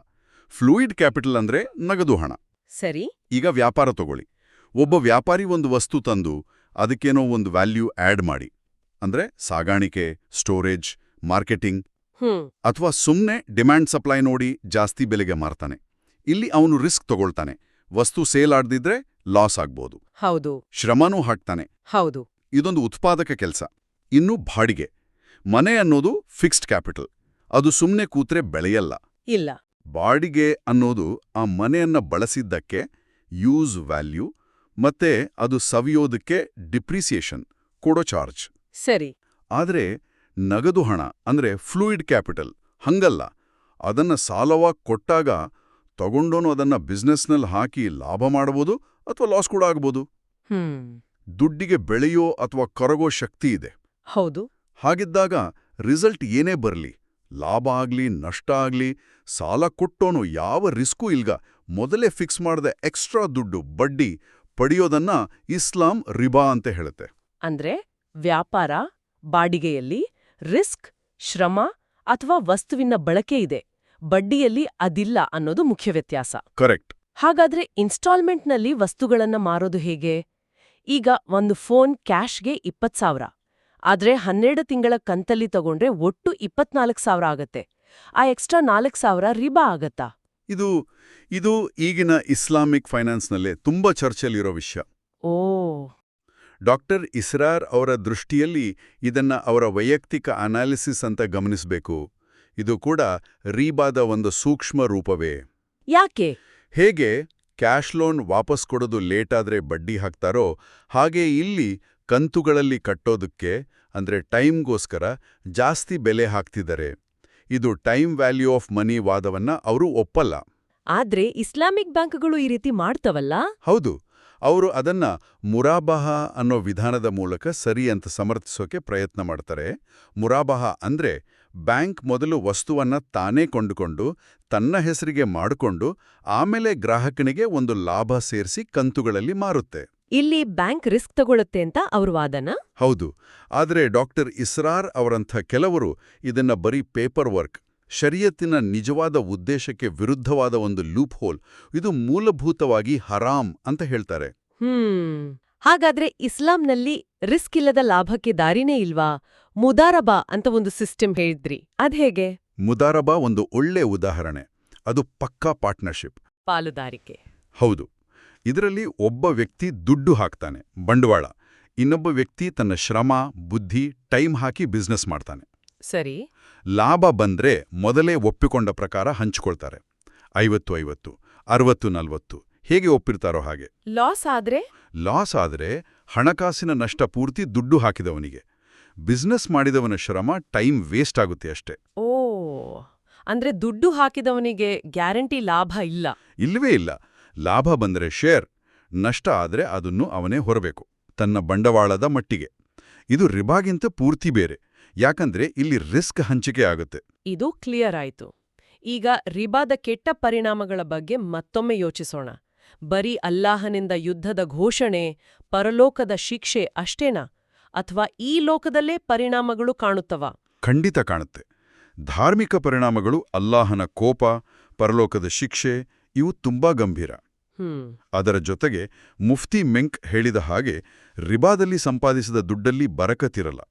ಫ್ಲೂಯಿಡ್ ಕ್ಯಾಪಿಟಲ್ ಅಂದ್ರೆ ನಗದು ಹಣ. ಸರಿ. ಈಗ ವ್ಯಾಪಾರ ತಗೊಳ್ಳಿ. ಒಬ್ಬ ವ್ಯಾಪಾರಿ ಒಂದು ವಸ್ತು ತಂದು ಅದಕ್ಕೇನೋ ಒಂದು ವ್ಯಾಲ್ಯೂ ಆಡ್ ಮಾಡಿ. ಅಂದ್ರೆ ಸಾಗಾಣಿಕೆ ಸ್ಟೋರೇಜ್ ಮಾರ್ಕೆಟಿಂಗ್ ಅಥವಾ ಸುಮ್ಮನೆ ಡಿಮ್ಯಾಂಡ್ ಸಪ್ಲೈ ನೋಡಿ ಜಾಸ್ತಿ ಬೆಲೆಗೆ ಮಾರ್ತಾನೆ. ಇಲ್ಲಿ ಅವನು ರಿಸ್ಕ್ ತಗೊಳ್ತಾನೆ. ವಸ್ತು ಸೇಲ್ ಆಡ್ದಿದ್ರೆ ಲಾಸ್ ಆಗ್ಬೋದು. ಹೌದು. ಶ್ರಮನೂ ಹಾಕ್ತಾನೆ. ಹೌದು. ಇದೊಂದು ಉತ್ಪಾದಕ ಕೆಲಸ. ಇನ್ನು ಬಾಡಿಗೆ. ಮನೆ ಅನ್ನೋದು ಫಿಕ್ಸ್ಡ್ ಕ್ಯಾಪಿಟಲ್. ಅದು ಸುಮ್ಮನೆ ಕೂತ್ರೆ ಬೆಳೆಯಲ್ಲ. ಇಲ್ಲ. ಬಾಡಿಗೆ ಅನ್ನೋದು ಆ ಮನೆಯನ್ನ ಬಳಸಿದ್ದಕ್ಕೆ ಯೂಸ್ ವ್ಯಾಲ್ಯೂ ಮತ್ತೆ ಅದು ಸವಿಯೋದಕ್ಕೆ ಡಿಪ್ರಿಸಿಯೇಷನ್ ಕೊಡೋ ಚಾರ್ಜ್. ಸರಿ. ಆದರೆ ನಗದು ಹಣ ಅಂದ್ರೆ ಫ್ಲೂಯಿಡ್ ಕ್ಯಾಪಿಟಲ್ ಹಂಗಲ್ಲ. ಅದನ್ನ ಸಾಲವಾಗಿ ಕೊಟ್ಟಾಗ ತಗೊಂಡೋನು ಅದನ್ನ ಬಿಸ್ನೆಸ್ನಲ್ಲಿ ಹಾಕಿ ಲಾಭ ಮಾಡಬಹುದು ಅಥವಾ ಲಾಸ್ ಕೂಡ ಆಗ್ಬೋದು. ದುಡ್ಡಿಗೆ ಬೆಳೆಯೋ ಅಥವಾ ಕರಗೋ ಶಕ್ತಿ ಇದೆ. ಹೌದು. ಹಾಗಿದ್ದಾಗ ರಿಸಲ್ಟ್ ಏನೇ ಬರಲಿ ಲಾಭ ಆಗಲಿ ನಷ್ಟ ಆಗಲಿ ಸಾಲ ಕೊಟ್ಟೋನು ಯಾವ ರಿಸ್ಕೂ ಇಲ್ಗ ಮೊದಲೇ ಫಿಕ್ಸ್ ಮಾಡಿದ ಎಕ್ಸ್ಟ್ರಾ ದುಡ್ಡು ಬಡ್ಡಿ ಪಡೆಯೋದನ್ನ ಇಸ್ಲಾಂ ರಿಬಾ ಅಂತ ಹೇಳುತ್ತೆ. ಅಂದ್ರೆ ವ್ಯಾಪಾರ ಬಾಡಿಗೆಯಲ್ಲಿ ರಿಸ್ಕ್ ಶ್ರಮ ಅಥವಾ ವಸ್ತುವಿನ ಬಳಕೆ ಇದೆ. ಬಡ್ಡಿಯಲ್ಲಿ ಅದಿಲ್ಲ ಅನ್ನೋದು ಮುಖ್ಯ ವ್ಯತ್ಯಾಸ. ಕರೆಕ್ಟ್. ಹಾಗಾದ್ರೆ ಇನ್ಸ್ಟಾಲ್ಮೆಂಟ್ನಲ್ಲಿ ವಸ್ತುಗಳನ್ನ ಮಾರೋದು ಹೇಗೆ? ಈಗ ಒಂದು ಫೋನ್ ಕ್ಯಾಶ್ಗೆ ಇಪ್ಪತ್ ಸಾವಿರ. ಆದ್ರೆ ಹನ್ನೆರಡು ತಿಂಗಳ ಕಂತಲ್ಲಿ ತಗೊಂಡ್ರೆ ಒಟ್ಟು ಇಪ್ಪತ್ನಾಲ್ಕು ಸಾವಿರ ಆಗತ್ತೆ. ಆ ಎಕ್ಸ್ಟ್ರಾ ನಾಲ್ಕು ಸಾವಿರ ರಿಬಾ ಆಗತ್ತಾ? ಇದು ಇದು ಈಗಿನ ಇಸ್ಲಾಮಿಕ್ ಫೈನಾನ್ಸ್ನಲ್ಲೇ ತುಂಬಾ ಚರ್ಚೆಯಲ್ಲಿರೋ ವಿಷಯ. ಓ ಡಾಕ್ಟರ್ ಇಸ್ರಾರ್ ಅವರ ದೃಷ್ಟಿಯಲ್ಲಿ ಇದನ್ನ ಅವರ ವೈಯಕ್ತಿಕ ಅನಾಲಿಸಿಸ್ ಅಂತ ಗಮನಿಸಬೇಕು. ಇದು ಕೂಡ ರೀಬಾದ ಒಂದು ಸೂಕ್ಷ್ಮ ರೂಪವೇ. ಯಾಕೆ? ಹೇಗೆ ಕ್ಯಾಶ್ ಲೋನ್ ವಾಪಸ್ ಕೊಡೋದು ಲೇಟಾದರೆ ಬಡ್ಡಿ ಹಾಕ್ತಾರೋ ಹಾಗೆ ಇಲ್ಲಿ ಕಂತುಗಳಲ್ಲಿ ಕಟ್ಟೋದಕ್ಕೆ ಅಂದ್ರೆ ಟೈಮ್ಗೋಸ್ಕರ ಜಾಸ್ತಿ ಬೆಲೆ ಹಾಕ್ತಿದ್ದಾರೆ. ಇದು ಟೈಮ್ ವ್ಯಾಲ್ಯೂ ಆಫ್ ಮನಿ ವಾದವನ್ನ ಅವರು ಒಪ್ಪಲ್ಲ. ಆದ್ರೆ ಇಸ್ಲಾಮಿಕ್ ಬ್ಯಾಂಕ್ಗಳು ಈ ರೀತಿ ಮಾಡ್ತವಲ್ಲ? ಹೌದು. ಅವರು ಅದನ್ನ ಮುರಾಬಹ ಅನ್ನೋ ವಿಧಾನದ ಮೂಲಕ ಸರಿ ಅಂತ ಸಮರ್ಥಿಸೋಕೆ ಪ್ರಯತ್ನ ಮಾಡ್ತಾರೆ. ಮುರಾಬಹ ಅಂದ್ರೆ ಬ್ಯಾಂಕ್ ಮೊದಲು ವಸ್ತುವನ್ನ ತಾನೇ ಕೊಂಡುಕೊಂಡು ತನ್ನ ಹೆಸರಿಗೆ ಮಾಡಿಕೊಂಡು ಆಮೇಲೆ ಗ್ರಾಹಕನಿಗೆ ಒಂದು ಲಾಭ ಸೇರಿಸಿ ಕಂತುಗಳಲ್ಲಿ ಮಾರುತ್ತೆ. ಇಲ್ಲಿ ಬ್ಯಾಂಕ್ ರಿಸ್ಕ್ ತಗೊಳ್ಳುತ್ತೆ ಅಂತ ಅವರು ವಾದನ? ಹೌದು. ಆದರೆ ಡಾಕ್ಟರ್ ಇಸ್ರಾರ್ ಅವರಂಥ ಕೆಲವರು ಇದನ್ನ ಬರೀ ಪೇಪರ್ ವರ್ಕ್ ಶರೀಯತ್ತಿನ ನಿಜವಾದ ಉದ್ದೇಶಕ್ಕೆ ವಿರುದ್ಧವಾದ ಒಂದು ಲೂಪ್ ಹೋಲ್ ಇದು ಮೂಲಭೂತವಾಗಿ ಹರಾಮ್ ಅಂತ ಹೇಳ್ತಾರೆ. ಹ್ಮ್ ಹಾಗಾದ್ರೆ ಇಸ್ಲಾಂನಲ್ಲಿ ರಿಸ್ಕ್ ಇಲ್ಲದ ಲಾಭಕ್ಕೆ ದಾರಿನೇ ಇಲ್ವಾ? ಮುದಾರಬಾ ಅಂತ ಒಂದು ಸಿಸ್ಟಮ್ ಹೇಳಿದ್ರಿ ಅದ್ಹೇಗೆ ಮುದಾರಬಾ ಒಂದು ಒಳ್ಳೆ ಉದಾಹರಣೆ ಅದು ಪಕ್ಕಾ ಪಾರ್ಟ್ನರ್ಶಿಪ್. ಪಾಲುದಾರಿಕೆ. ಹೌದು ಇದರಲ್ಲಿ ಒಬ್ಬ ವ್ಯಕ್ತಿ ದುಡ್ಡು ಹಾಕ್ತಾನೆ ಬಂಡವಾಳ ಇನ್ನೊಬ್ಬ ವ್ಯಕ್ತಿ ತನ್ನ ಶ್ರಮ ಬುದ್ಧಿ ಟೈಮ್ ಹಾಕಿ ಬಿಸ್ನೆಸ್ ಮಾಡ್ತಾನೆ. ಸರಿ. ಲಾಭ ಬಂದ್ರೆ ಮೊದಲೇ ಒಪ್ಪಿಕೊಂಡ ಪ್ರಕಾರ ಹಂಚಿಕೊಳ್ತಾರೆ. ಐವತ್ತು ಐವತ್ತು ಅರವತ್ತು ನಲ್ವತ್ತು ಹೇಗೆ ಒಪ್ಪಿರ್ತಾರೋ ಹಾಗೆ. ಲಾಸ್ ಆದ್ರೆ? ಲಾಸ್ ಆದ್ರೆ ಹಣಕಾಸಿನ ನಷ್ಟ ಪೂರ್ತಿ ದುಡ್ಡು ಹಾಕಿದವನಿಗೆ. ಬಿಸ್ನೆಸ್ ಮಾಡಿದವನ ಶ್ರಮ ಟೈಮ್ ವೇಸ್ಟ್ ಆಗುತ್ತೆ ಅಷ್ಟೇ. ಓ ಅಂದ್ರೆ ದುಡ್ಡು ಹಾಕಿದವನಿಗೆ ಗ್ಯಾರಂಟಿ ಲಾಭ ಇಲ್ಲ. ಇಲ್ಲವೇ ಇಲ್ಲ. ಲಾಭ ಬಂದರೆ ಶೇರ್ ನಷ್ಟ ಆದರೆ ಅದನ್ನು ಅವನೇ ಹೊರಬೇಕು ತನ್ನ ಬಂಡವಾಳದ ಮಟ್ಟಿಗೆ. ಇದು ರಿಬಾಗಿಂತ ಪೂರ್ತಿ ಬೇರೆ. ಯಾಕಂದ್ರೆ ಇಲ್ಲಿ ರಿಸ್ಕ್ ಹಂಚಿಕೆ ಆಗುತ್ತೆ. ಇದು ಕ್ಲಿಯರ್ ಆಯಿತು. ಈಗ ರಿಬಾದ ಕೆಟ್ಟ ಪರಿಣಾಮಗಳ ಬಗ್ಗೆ ಮತ್ತೊಮ್ಮೆ ಯೋಚಿಸೋಣ. ಬರೀ ಅಲ್ಲಾಹನಿಂದ ಯುದ್ಧದ ಘೋಷಣೆ ಪರಲೋಕದ ಶಿಕ್ಷೆ ಅಷ್ಟೇನಾ? ಅಥವಾ ಈ ಲೋಕದಲ್ಲೇ ಪರಿಣಾಮಗಳು ಕಾಣುತ್ತವ? ಖಂಡಿತ ಕಾಣುತ್ತೆ. ಧಾರ್ಮಿಕ ಪರಿಣಾಮಗಳು ಅಲ್ಲಾಹನ ಕೋಪ ಪರಲೋಕದ ಶಿಕ್ಷೆ ಇವು ತುಂಬಾ ಗಂಭೀರ. ಅದರ ಜೊತೆಗೆ ಮುಫ್ತಿ ಮೆಂಕ್ ಹೇಳಿದ ಹಾಗೆ ರಿಬಾದಲ್ಲಿ ಸಂಪಾದಿಸಿದ ದುಡ್ಡಲ್ಲಿ ಬರಕತಿರಲ್ಲ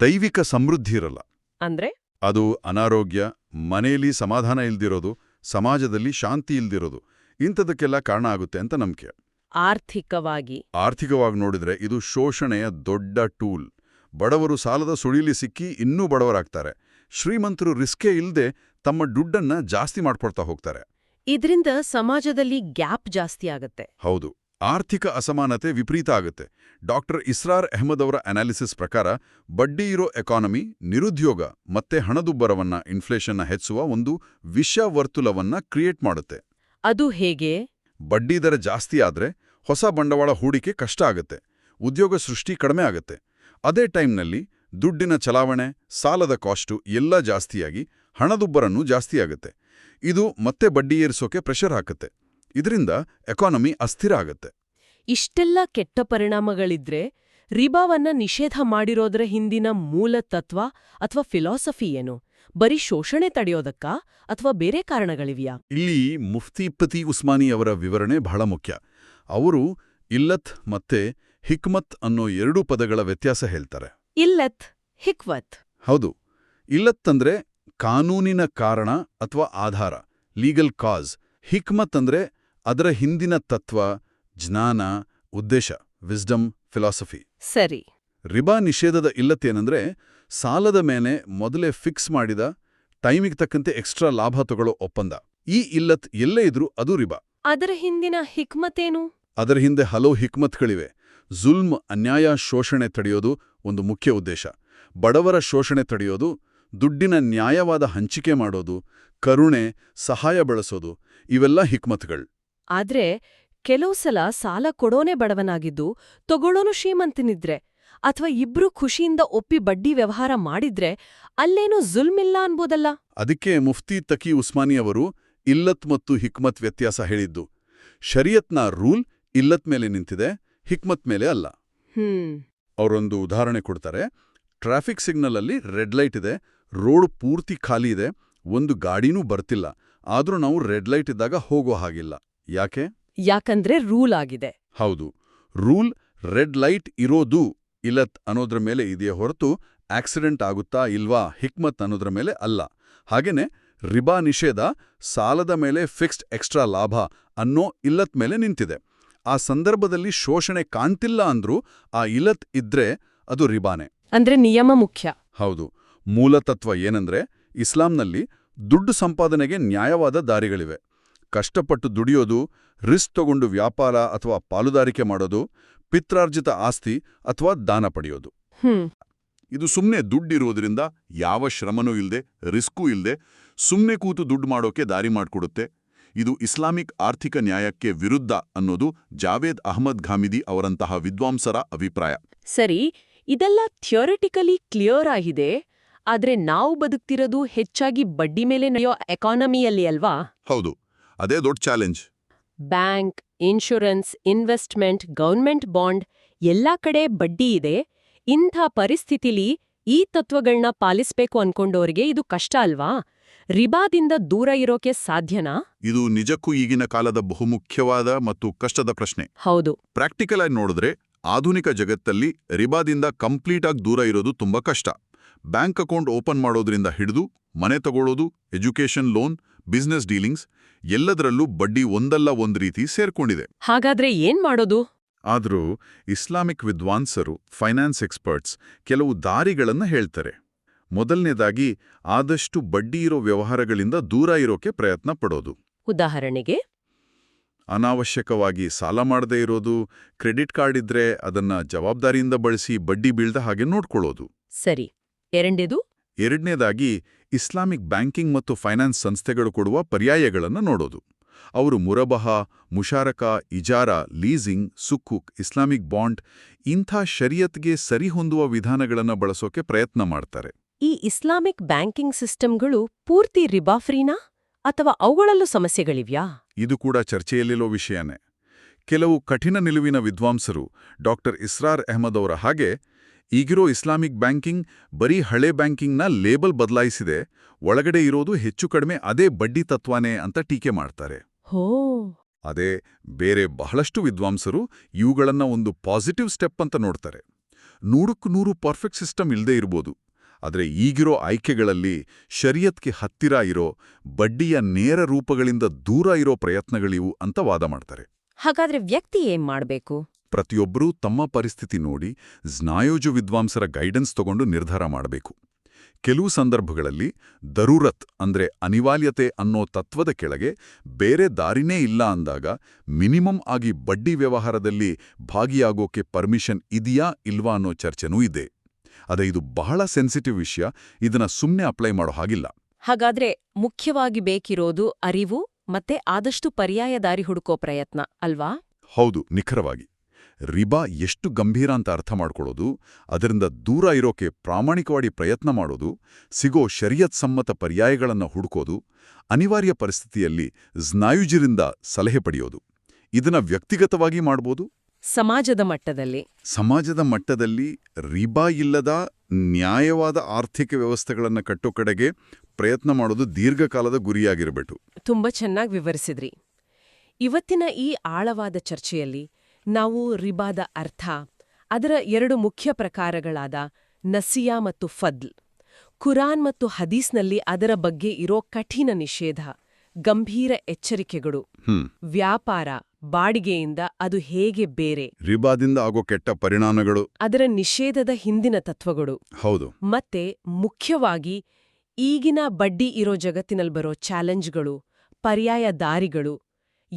ದೈವಿಕ ಸಮೃದ್ಧಿ ಇರಲ್ಲ. ಅಂದ್ರೆ? ಅದು ಅನಾರೋಗ್ಯ ಮನೆಯಲ್ಲಿ ಸಮಾಧಾನ ಇಲ್ದಿರೋದು ಸಮಾಜದಲ್ಲಿ ಶಾಂತಿ ಇಲ್ದಿರೋದು ಇಂಥದಕ್ಕೆಲ್ಲ ಕಾರಣ ಆಗುತ್ತೆ ಅಂತ ನಂಬಿಕೆ. ಆರ್ಥಿಕವಾಗಿ. ಆರ್ಥಿಕವಾಗಿ ನೋಡಿದ್ರೆ ಇದು ಶೋಷಣೆಯ ದೊಡ್ಡ ಟೂಲ್. ಬಡವರು ಸಾಲದ ಸುಳಿಲಿ ಸಿಕ್ಕಿ ಇನ್ನೂ ಬಡವರಾಗ್ತಾರೆ. ಶ್ರೀಮಂತರು ರಿಸ್ಕೇ ಇಲ್ಲದೆ ತಮ್ಮ ದುಡ್ಡನ್ನ ಜಾಸ್ತಿ ಮಾಡ್ಕೊಡ್ತಾ ಹೋಗ್ತಾರೆ. ಇದರಿಂದ ಸಮಾಜದಲ್ಲಿ ಗ್ಯಾಪ್ ಜಾಸ್ತಿ ಆಗತ್ತೆ. ಹೌದು. ಆರ್ಥಿಕ ಅಸಮಾನತೆ ವಿಪರೀತ ಆಗುತ್ತೆ. ಡಾಕ್ಟರ್ ಇಸ್ರಾರ್ ಅಹಮದ್ ಅವರ ಅನಾಲಿಸಿಸ್ ಪ್ರಕಾರ ಬಡ್ಡಿ ಇರೋ ಎಕಾನಮಿ ನಿರುದ್ಯೋಗ ಮತ್ತೆ ಹಣದುಬ್ಬರವನ್ನ ಇನ್ಫ್ಲೇಷನ್ನ ಹೆಚ್ಚುವ ಒಂದು ವಿಷವರ್ತುಲವನ್ನ ಕ್ರಿಯೇಟ್ ಮಾಡುತ್ತೆ. ಅದು ಹೇಗೆ? ಬಡ್ಡಿ ದರ ಜಾಸ್ತಿ ಆದ್ರೆ ಹೊಸ ಬಂಡವಾಳ ಹೂಡಿಕೆ ಕಷ್ಟ ಆಗುತ್ತೆ. ಉದ್ಯೋಗ ಸೃಷ್ಟಿ ಕಡಿಮೆ ಆಗುತ್ತೆ. ಅದೇ ಟೈಮ್ನಲ್ಲಿ ದುಡ್ಡಿನ ಚಲಾವಣೆ ಸಾಲದ ಕಾಸ್ಟು ಎಲ್ಲ ಜಾಸ್ತಿಯಾಗಿ ಹಣದುಬ್ಬರನೂ ಜಾಸ್ತಿಯಾಗುತ್ತೆ ಇದು ಮತ್ತೆ ಬಡ್ಡಿ ಏರಿಸೋಕೆ ಪ್ರೆಷರ್ ಹಾಕುತ್ತೆ. ಇದರಿಂದ ಎಕಾನಮಿ ಅಸ್ಥಿರ ಆಗುತ್ತೆ. ಇಷ್ಟೆಲ್ಲ ಕೆಟ್ಟ ಪರಿಣಾಮಗಳಿದ್ರೆ ರಿಬಾವನ್ನ ನಿಷೇಧ ಮಾಡಿರೋದ್ರ ಹಿಂದಿನ ಮೂಲ ತತ್ವ ಅಥವಾ ಫಿಲಾಸಫಿ ಏನು? ಬರೀ ಶೋಷಣೆ ತಡೆಯೋದಕ್ಕಾ ಅಥವಾ ಬೇರೆ ಕಾರಣಗಳಿವೆಯಾ? ಇಲ್ಲಿ ಮುಫ್ತಿ ಪತಿ ಉಸ್ಮಾನಿ ಅವರ ವಿವರಣೆ ಬಹಳ ಮುಖ್ಯ. ಅವರು ಇಲ್ಲತ್ ಮತ್ತೆ ಹಿಕ್ಮತ್ ಅನ್ನೋ ಎರಡೂ ಪದಗಳ ವ್ಯತ್ಯಾಸ ಹೇಳ್ತಾರೆ. ಇಲ್ಲತ್ ಹಿಕ್ವತ್. ಹೌದು. ಇಲ್ಲತ್ ಅಂದ್ರೆ ಕಾನೂನಿನ ಕಾರಣ ಅಥವಾ ಆಧಾರ ಲೀಗಲ್ ಕಾಸ್ ಹಿಕ್ಮತ್ ಅಂದ್ರೆ ಅದರ ಹಿಂದಿನ ತತ್ವ ಜ್ಞಾನ ಉದ್ದೇಶ ವಿಸ್ಡಮ್ ಫಿಲಾಸಫಿ ಸರಿ. ರಿಬಾ ನಿಷೇಧದ ಇಲ್ಲತ್ತೇನೆಂದ್ರೆ ಸಾಲದ ಮೇಲೆ ಮೊದಲೇ ಫಿಕ್ಸ್ ಮಾಡಿದ ಟೈಮಿಗೆ ತಕ್ಕಂತೆ ಎಕ್ಸ್ಟ್ರಾ ಲಾಭ ತಗೊಳ್ಳೋ ಒಪ್ಪಂದ. ಈ ಇಲ್ಲತ್ ಎಲ್ಲೇ ಇದ್ರೂ ಅದು ರಿಬಾ. ಅದರ ಹಿಂದಿನ ಹಿಕ್ಮತೇನು? ಅದರ ಹಿಂದೆ ಹಲವು ಹಿಕ್ಮತ್ಗಳಿವೆ. ಜುಲ್ಮ್ ಅನ್ಯಾಯ ಶೋಷಣೆ ತಡೆಯೋದು ಒಂದು ಮುಖ್ಯ ಉದ್ದೇಶ. ಬಡವರ ಶೋಷಣೆ ತಡೆಯೋದು ದುಡ್ಡಿನ ನ್ಯಾಯವಾದ ಹಂಚಿಕೆ ಮಾಡೋದು ಕರುಣೆ ಸಹಾಯ ಬಳಸೋದು ಇವೆಲ್ಲ ಹಿಕ್ಮತ್ಗಳು. ಆದ್ರೆ ಕೆಲವು ಸಲ ಸಾಲ ಕೊಡೋನೇ ಬಡವನಾಗಿದ್ದು ತಗೊಳ್ಳೋನು ಶ್ರೀಮಂತನಿದ್ರೆ ಅಥವಾ ಇಬ್ರು ಖುಷಿಯಿಂದ ಒಪ್ಪಿ ಬಡ್ಡಿ ವ್ಯವಹಾರ ಮಾಡಿದ್ರೆ ಅಲ್ಲೇನೂ ಜುಲ್ಮಿಲ್ಲ ಅನ್ಬೋದಲ್ಲ? ಅದಕ್ಕೆ ಮುಫ್ತಿ ತಕಿ ಉಸ್ಮಾನಿ ಅವರು ಇಲ್ಲತ್ ಮತ್ತು ಹಿಕ್ಮತ್ ವ್ಯತ್ಯಾಸ ಹೇಳಿದ್ದು. ಶರಿಯತ್ನ ರೂಲ್ ಇಲ್ಲತ್ ಮೇಲೆ ನಿಂತಿದೆ ಹಿಕ್ಮತ್ ಮೇಲೆ ಅಲ್ಲ. ಹ್ಮ್. ಅವರೊಂದು ಉದಾಹರಣೆ ಕೊಡ್ತಾರೆ. ಟ್ರಾಫಿಕ್ ಸಿಗ್ನಲ್ ಅಲ್ಲಿ ರೆಡ್ ಲೈಟ್ ಇದೆ ರೋಡ್ ಪೂರ್ತಿ ಖಾಲಿ ಇದೆ ಒಂದು ಗಾಡಿನೂ ಬರ್ತಿಲ್ಲ. ಆದ್ರೂ ನಾವು ರೆಡ್ ಲೈಟ್ ಇದ್ದಾಗ ಹೋಗೋ ಹಾಗಿಲ್ಲ. ಯಾಕೆ? ಯಾಕಂದ್ರೆ ರೂಲ್ ಆಗಿದೆ. ಹೌದು. ರೂಲ್ ರೆಡ್ ಲೈಟ್ ಇರೋದು ಇಲ್ಲತ್ ಅನ್ನೋದ್ರ ಮೇಲೆ ಇದೆಯೇ ಹೊರತು ಆಕ್ಸಿಡೆಂಟ್ ಆಗುತ್ತಾ ಇಲ್ವಾ ಹಿಕ್ಮತ್ ಅನ್ನೋದ್ರ ಮೇಲೆ ಅಲ್ಲ. ಹಾಗೇನೆ ರಿಬಾ ನಿಷೇಧ ಸಾಲದ ಮೇಲೆ ಫಿಕ್ಸ್ಡ್ ಎಕ್ಸ್ಟ್ರಾ ಲಾಭ ಅನ್ನೋ ಇಲ್ಲತ್ ಮೇಲೆ ನಿಂತಿದೆ. ಆ ಸಂದರ್ಭದಲ್ಲಿ ಶೋಷಣೆ ಕಾಣ್ತಿಲ್ಲ ಅಂದ್ರೂ ಆ ಇಲತ್ ಇದ್ರೆ ಅದು ರಿಬಾನೆ. ಅಂದ್ರೆ ನಿಯಮ ಮುಖ್ಯ. ಹೌದು. ಮೂಲತತ್ವ ಏನಂದ್ರೆ ಇಸ್ಲಾಂನಲ್ಲಿ ದುಡ್ಡು ಸಂಪಾದನೆಗೆ ನ್ಯಾಯವಾದ ದಾರಿಗಳಿವೆ. ಕಷ್ಟಪಟ್ಟು ದುಡಿಯೋದು ರಿಸ್ಕ್ ತಗೊಂಡು ವ್ಯಾಪಾರ ಅಥವಾ ಪಾಲುದಾರಿಕೆ ಮಾಡೋದು ಪಿತ್ರಾರ್ಜಿತ ಆಸ್ತಿ ಅಥವಾ ದಾನ ಪಡೆಯೋದು. ಇದು ಸುಮ್ಮನೆ ದುಡ್ಡಿರೋದ್ರಿಂದ ಯಾವ ಶ್ರಮನೂ ಇಲ್ಲದೆ ರಿಸ್ಕೂ ಇಲ್ಲದೆ ಸುಮ್ಮನೆ ಕೂತು ದುಡ್ಡು ಮಾಡೋಕೆ ದಾರಿ ಮಾಡಿಕೊಡುತ್ತೆ. ಇದು ಇಸ್ಲಾಮಿಕ್ ಆರ್ಥಿಕ ನ್ಯಾಯಕ್ಕೆ ವಿರುದ್ಧ ಅನ್ನೋದು ಜಾವೇದ್ ಅಹಮದ್ ಘಾಮಿದಿ ಅವರಂತಹ ವಿದ್ವಾಂಸರ ಅಭಿಪ್ರಾಯ. ಸರಿ ಇದೆಲ್ಲ ಥಿಯೋರಿಟಿಕಲಿ ಕ್ಲಿಯರ್ ಆಗಿದೆ ಆದ್ರೆ ನಾವು ಬದುಕ್ತಿರೋದು ಹೆಚ್ಚಾಗಿ ಬಡ್ಡಿ ಮೇಲೆ ನಡೆಯೋ ಎಕಾನಮಿಯಲ್ಲಿ ಅಲ್ವಾ? ಹೌದು. ಅದೇ ದೊಡ್ಡ challenge. Bank insurance investment government bond ಎಲ್ಲಾ ಕಡೆ ಬಡ್ಡಿ ಇದೆ. ಇಂಥ ಪರಿಸ್ಥಿತಿಲಿ ಈ ತತ್ವಗಳನ್ನ ಪಾಲಿಸ್ಬೇಕು ಅನ್ಕೊಂಡವರಿಗೆ ಇದು ಕಷ್ಟ ಅಲ್ವಾ? ರಿಬಾದಿಂದ ದೂರ ಇರೋಕೆ ಸಾಧ್ಯನಾ? ಇದು ನಿಜಕ್ಕೂ ಈಗಿನ ಕಾಲದ ಬಹುಮುಖ್ಯವಾದ ಮತ್ತು ಕಷ್ಟದ ಪ್ರಶ್ನೆ. ಹೌದು. ಪ್ರಾಕ್ಟಿಕಲ್ ಆಗಿ ನೋಡಿದ್ರೆ ಆಧುನಿಕ ಜಗತ್ತಲ್ಲಿ ರಿಬಾದಿಂದ ಕಂಪ್ಲೀಟ್ ಆಗಿ ದೂರ ಇರೋದು ತುಂಬಾ ಕಷ್ಟ. ಬ್ಯಾಂಕ್ ಅಕೌಂಟ್ ಓಪನ್ ಮಾಡೋದ್ರಿಂದ ಹಿಡಿದು ಮನೆ ತಗೊಳ್ಳೋದು ಎಜುಕೇಷನ್ ಲೋನ್ ಬಿಸ್ನೆಸ್ ಡೀಲಿಂಗ್ಸ್ ಎಲ್ಲದರಲ್ಲೂ ಬಡ್ಡಿ ಒಂದಲ್ಲ ಒಂದ್ ರೀತಿ ಸೇರ್ಕೊಂಡಿದೆ. ಹಾಗಾದ್ರೆ ಏನ್ ಮಾಡೋದು? ಆದರೂ ಇಸ್ಲಾಮಿಕ್ ವಿದ್ವಾಂಸರು ಫೈನಾನ್ಸ್ ಎಕ್ಸ್ಪರ್ಟ್ಸ್ ಕೆಲವು ದಾರಿಗಳನ್ನ ಹೇಳ್ತಾರೆ. ಮೊದಲನೇದಾಗಿ ಆದಷ್ಟು ಬಡ್ಡಿ ಇರೋ ವ್ಯವಹಾರಗಳಿಂದ ದೂರ ಇರೋಕೆ ಪ್ರಯತ್ನ ಪಡೋದು. ಉದಾಹರಣೆಗೆ? ಅನಾವಶ್ಯಕವಾಗಿ ಸಾಲ ಮಾಡದೇ ಇರೋದು ಕ್ರೆಡಿಟ್ ಕಾರ್ಡ್ ಇದ್ರೆ ಅದನ್ನ ಜವಾಬ್ದಾರಿಯಿಂದ ಬಳಸಿ ಬಡ್ಡಿ ಬೀಳ್ದ ಹಾಗೆ ನೋಡ್ಕೊಳ್ಳೋದು. ಸರಿ. ಎರಡನೇದು? ಎರಡನೇದಾಗಿ ಇಸ್ಲಾಮಿಕ್ ಬ್ಯಾಂಕಿಂಗ್ ಮತ್ತು ಫೈನಾನ್ಸ್ ಸಂಸ್ಥೆಗಳು ಕೊಡುವ ಪರ್ಯಾಯಗಳನ್ನು ನೋಡೋದು. ಅವರು ಮುರಬಹ ಮುಷಾರಕ ಇಜಾರ ಲೀಸಿಂಗ್ ಸುಕ್ಕುಕ್ ಇಸ್ಲಾಮಿಕ್ ಬಾಂಡ್ ಇಂಥ ಶರಿಯತ್ಗೆ ಸರಿಹೊಂದುವ ವಿಧಾನಗಳನ್ನು ಬಳಸೋಕೆ ಪ್ರಯತ್ನ ಮಾಡ್ತಾರೆ. ಈ ಇಸ್ಲಾಮಿಕ್ ಬ್ಯಾಂಕಿಂಗ್ ಸಿಸ್ಟಮ್ಗಳು ಪೂರ್ತಿ ರಿಬಾಫ್ರೀನಾ ಅಥವಾ ಅವುಗಳಲ್ಲೂ ಸಮಸ್ಯೆಗಳಿವ್ಯಾ? ಇದು ಕೂಡ ಚರ್ಚೆಯಲ್ಲಿರೋ ವಿಷಯನೇ. ಕೆಲವು ಕಠಿಣ ನಿಲುವಿನ ವಿದ್ವಾಂಸರು ಡಾಕ್ಟರ್ ಇಸ್ರಾರ್ ಅಹಮದ್ ಅವರ ಹಾಗೆ ಈಗಿರೋ ಇಸ್ಲಾಮಿಕ್ ಬ್ಯಾಂಕಿಂಗ್ ಬರೀ ಹಳೆ ಬ್ಯಾಂಕಿಂಗ್ನ ಲೇಬಲ್ ಬದಲಾಯಿಸಿದೆ. ಒಳಗಡೆ ಇರೋದು ಹೆಚ್ಚು ಕಡಿಮೆ ಅದೇ ಬಡ್ಡಿ ತತ್ವಾನೇ ಅಂತ ಟೀಕೆ ಮಾಡ್ತಾರೆ. ಹೋ. ಅದೇ ಬೇರೆ ಬಹಳಷ್ಟು ವಿದ್ವಾಂಸರು ಇವುಗಳನ್ನ ಒಂದು ಪಾಸಿಟಿವ್ ಸ್ಟೆಪ್ ಅಂತ ನೋಡ್ತಾರೆ. ನೂರಕ್ಕೂ ನೂರು ಪರ್ಫೆಕ್ಟ್ ಸಿಸ್ಟಮ್ ಇಲ್ಲದೇ ಇರ್ಬೋದು. ಆದರೆ ಈಗಿರೋ ಆಯ್ಕೆಗಳಲ್ಲಿ ಶರಿಯತ್ಗೆ ಹತ್ತಿರ ಇರೋ ಬಡ್ಡಿಯ ನೇರ ರೂಪಗಳಿಂದ ದೂರ ಇರೋ ಪ್ರಯತ್ನಗಳಿವು ಅಂತ ವಾದ ಮಾಡ್ತಾರೆ. ಹಾಗಾದ್ರೆ ವ್ಯಕ್ತಿ ಏನ್ ಮಾಡ್ಬೇಕು? ಪ್ರತಿಯೊಬ್ಬರೂ ತಮ್ಮ ಪರಿಸ್ಥಿತಿ ನೋಡಿ ಸ್ನಾಯೋಜು ವಿದ್ವಾಂಸರ ಗೈಡೆನ್ಸ್ ತಗೊಂಡು ನಿರ್ಧಾರ ಮಾಡಬೇಕು. ಕೆಲವು ಸಂದರ್ಭಗಳಲ್ಲಿ ದರೂರತ್ ಅಂದ್ರೆ ಅನಿವಾರ್ಯತೆ ಅನ್ನೋ ತತ್ವದ ಕೆಳಗೆ ಬೇರೆ ದಾರಿನೇ ಇಲ್ಲ ಅಂದಾಗ ಮಿನಿಮಮ್ ಆಗಿ ಬಡ್ಡಿ ವ್ಯವಹಾರದಲ್ಲಿ ಭಾಗಿಯಾಗೋಕೆ ಪರ್ಮಿಷನ್ ಇದೆಯಾ ಇಲ್ವಾ ಅನ್ನೋ ಚರ್ಚೆನೂ ಇದೆ. ಅದೇ ಇದು ಬಹಳ ಸೆನ್ಸಿಟಿವ್ ವಿಷಯ ಇದನ್ನ ಸುಮ್ಮನೆ ಅಪ್ಲೈ ಮಾಡೋ ಹಾಗಿಲ್ಲ. ಹಾಗಾದ್ರೆ ಮುಖ್ಯವಾಗಿ ಬೇಕಿರೋದು ಅರಿವು ಮತ್ತೆ ಆದಷ್ಟು ಪರ್ಯಾಯ ದಾರಿ ಹುಡುಕೋ ಪ್ರಯತ್ನ ಅಲ್ವಾ? ಹೌದು ನಿಖರವಾಗಿ. ರಿಬಾ ಎಷ್ಟು ಗಂಭೀರ ಅಂತ ಅರ್ಥ ಮಾಡ್ಕೊಳ್ಳೋದು ಅದರಿಂದ ದೂರ ಇರೋಕೆ ಪ್ರಾಮಾಣಿಕವಾಗಿ ಪ್ರಯತ್ನ ಮಾಡೋದು ಸಿಗೋ ಶರಿಯತ್ ಸಮ್ಮತ ಪರ್ಯಾಯಗಳನ್ನು ಹುಡುಕೋದು ಅನಿವಾರ್ಯ ಪರಿಸ್ಥಿತಿಯಲ್ಲಿ ಸ್ನಾಯುಜಿರಿಂದ ಸಲಹೆ ಪಡೆಯೋದು. ಇದನ್ನ ವ್ಯಕ್ತಿಗತವಾಗಿ ಮಾಡ್ಬೋದು? ಸಮಾಜದ ಮಟ್ಟದಲ್ಲಿ. ಸಮಾಜದ ಮಟ್ಟದಲ್ಲಿ ರಿಬಾ ಇಲ್ಲದ ನ್ಯಾಯವಾದ ಆರ್ಥಿಕ ವ್ಯವಸ್ಥೆಗಳನ್ನು ಕಟ್ಟೋ ಕಡೆಗೆ ಪ್ರಯತ್ನ ಮಾಡೋದು ದೀರ್ಘಕಾಲದ ಗುರಿಯಾಗಿರಬೇಕು. ತುಂಬಾ ಚೆನ್ನಾಗಿ ವಿವರಿಸಿದ್ರಿ. ಇವತ್ತಿನ ಈ ಆಳವಾದ ಚರ್ಚೆಯಲ್ಲಿ ನಾವು ರಿಬಾದ ಅರ್ಥ ಅದರ ಎರಡು ಮುಖ್ಯ ಪ್ರಕಾರಗಳಾದ ನಸಿಯಾ ಮತ್ತು ಫದ್ಲ್. ಕುರಾನ್ ಮತ್ತು ಹದೀಸ್ನಲ್ಲಿ ಅದರ ಬಗ್ಗೆ ಇರೋ ಕಠಿಣ ನಿಷೇಧ ಗಂಭೀರ ಎಚ್ಚರಿಕೆಗಳು. ವ್ಯಾಪಾರ ಬಾಡಿಗೆಯಿಂದ ಅದು ಹೇಗೆ ಬೇರೆ? ರಿಬಾದಿಂದ ಆಗೋ ಕೆಟ್ಟ ಪರಿಣಾಮಗಳು. ಅದರ ನಿಷೇಧದ ಹಿಂದಿನ ತತ್ವಗಳು. ಹೌದು. ಮತ್ತೆ ಮುಖ್ಯವಾಗಿ ಈಗಿನ ಬಡ್ಡಿ ಇರೋ ಜಗತ್ತಿನಲ್ಲಿ ಬರೋ ಚಾಲೆಂಜ್ಗಳು ಪರ್ಯಾಯ ದಾರಿಗಳು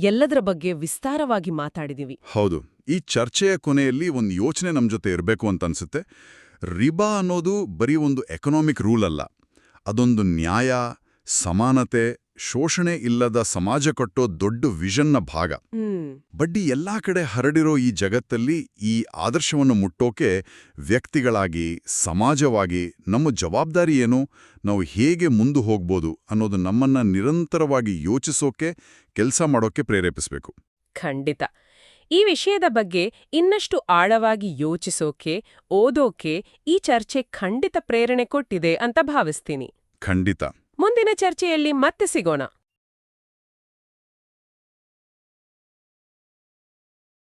ಎಲ್ಲದರ ಬಗ್ಗೆ ವಿಸ್ತಾರವಾಗಿ ಮಾತಾಡಿದೀವಿ. ಹೌದು. ಈ ಚರ್ಚೆಯ ಕೊನೆಯಲ್ಲಿ ಒಂದು ಯೋಚನೆ ನಮ್ಮ ಜೊತೆ ಇರಬೇಕು ಅಂತ ಅನ್ಸುತ್ತೆ. ರಿಬಾ ಅನ್ನೋದು ಬರೀ ಒಂದು ಎಕನಾಮಿಕ್ ರೂಲ್ ಅಲ್ಲ. ಅದೊಂದು ನ್ಯಾಯ, ಸಮಾನತೆ ಶೋಷಣೆ ಇಲ್ಲದ ಸಮಾಜ ಕಟ್ಟೋ ದೊಡ್ಡ ವಿಷನ್ನ ಭಾಗ. ಬಡ್ಡಿ ಎಲ್ಲಾ ಕಡೆ ಹರಡಿರೋ ಈ ಜಗತ್ತಲ್ಲಿ ಈ ಆದರ್ಶವನ್ನು ಮುಟ್ಟೋಕೆ ವ್ಯಕ್ತಿಗಳಾಗಿ ಸಮಾಜವಾಗಿ ನಮ್ಮ ಜವಾಬ್ದಾರಿ ಏನು? ನಾವು ಹೇಗೆ ಮುಂದೆ ಹೋಗ್ಬೋದು ಅನ್ನೋದು ನಮ್ಮನ್ನ ನಿರಂತರವಾಗಿ ಯೋಚಿಸೋಕೆ ಕೆಲಸ ಮಾಡೋಕೆ ಪ್ರೇರೇಪಿಸಬೇಕು. ಖಂಡಿತ. ಈ ವಿಷಯದ ಬಗ್ಗೆ ಇನ್ನಷ್ಟು ಆಳವಾಗಿ ಯೋಚಿಸೋಕೆ ಓದೋಕೆ ಈ ಚರ್ಚೆ ಖಂಡಿತ ಪ್ರೇರಣೆ ಕೊಟ್ಟಿದೆ ಅಂತ ಭಾವಿಸ್ತೀನಿ. ಖಂಡಿತ. ಮುಂದಿನ ಚರ್ಚೆಯಲ್ಲಿ ಮತ್ತೆ ಸಿಗೋಣ.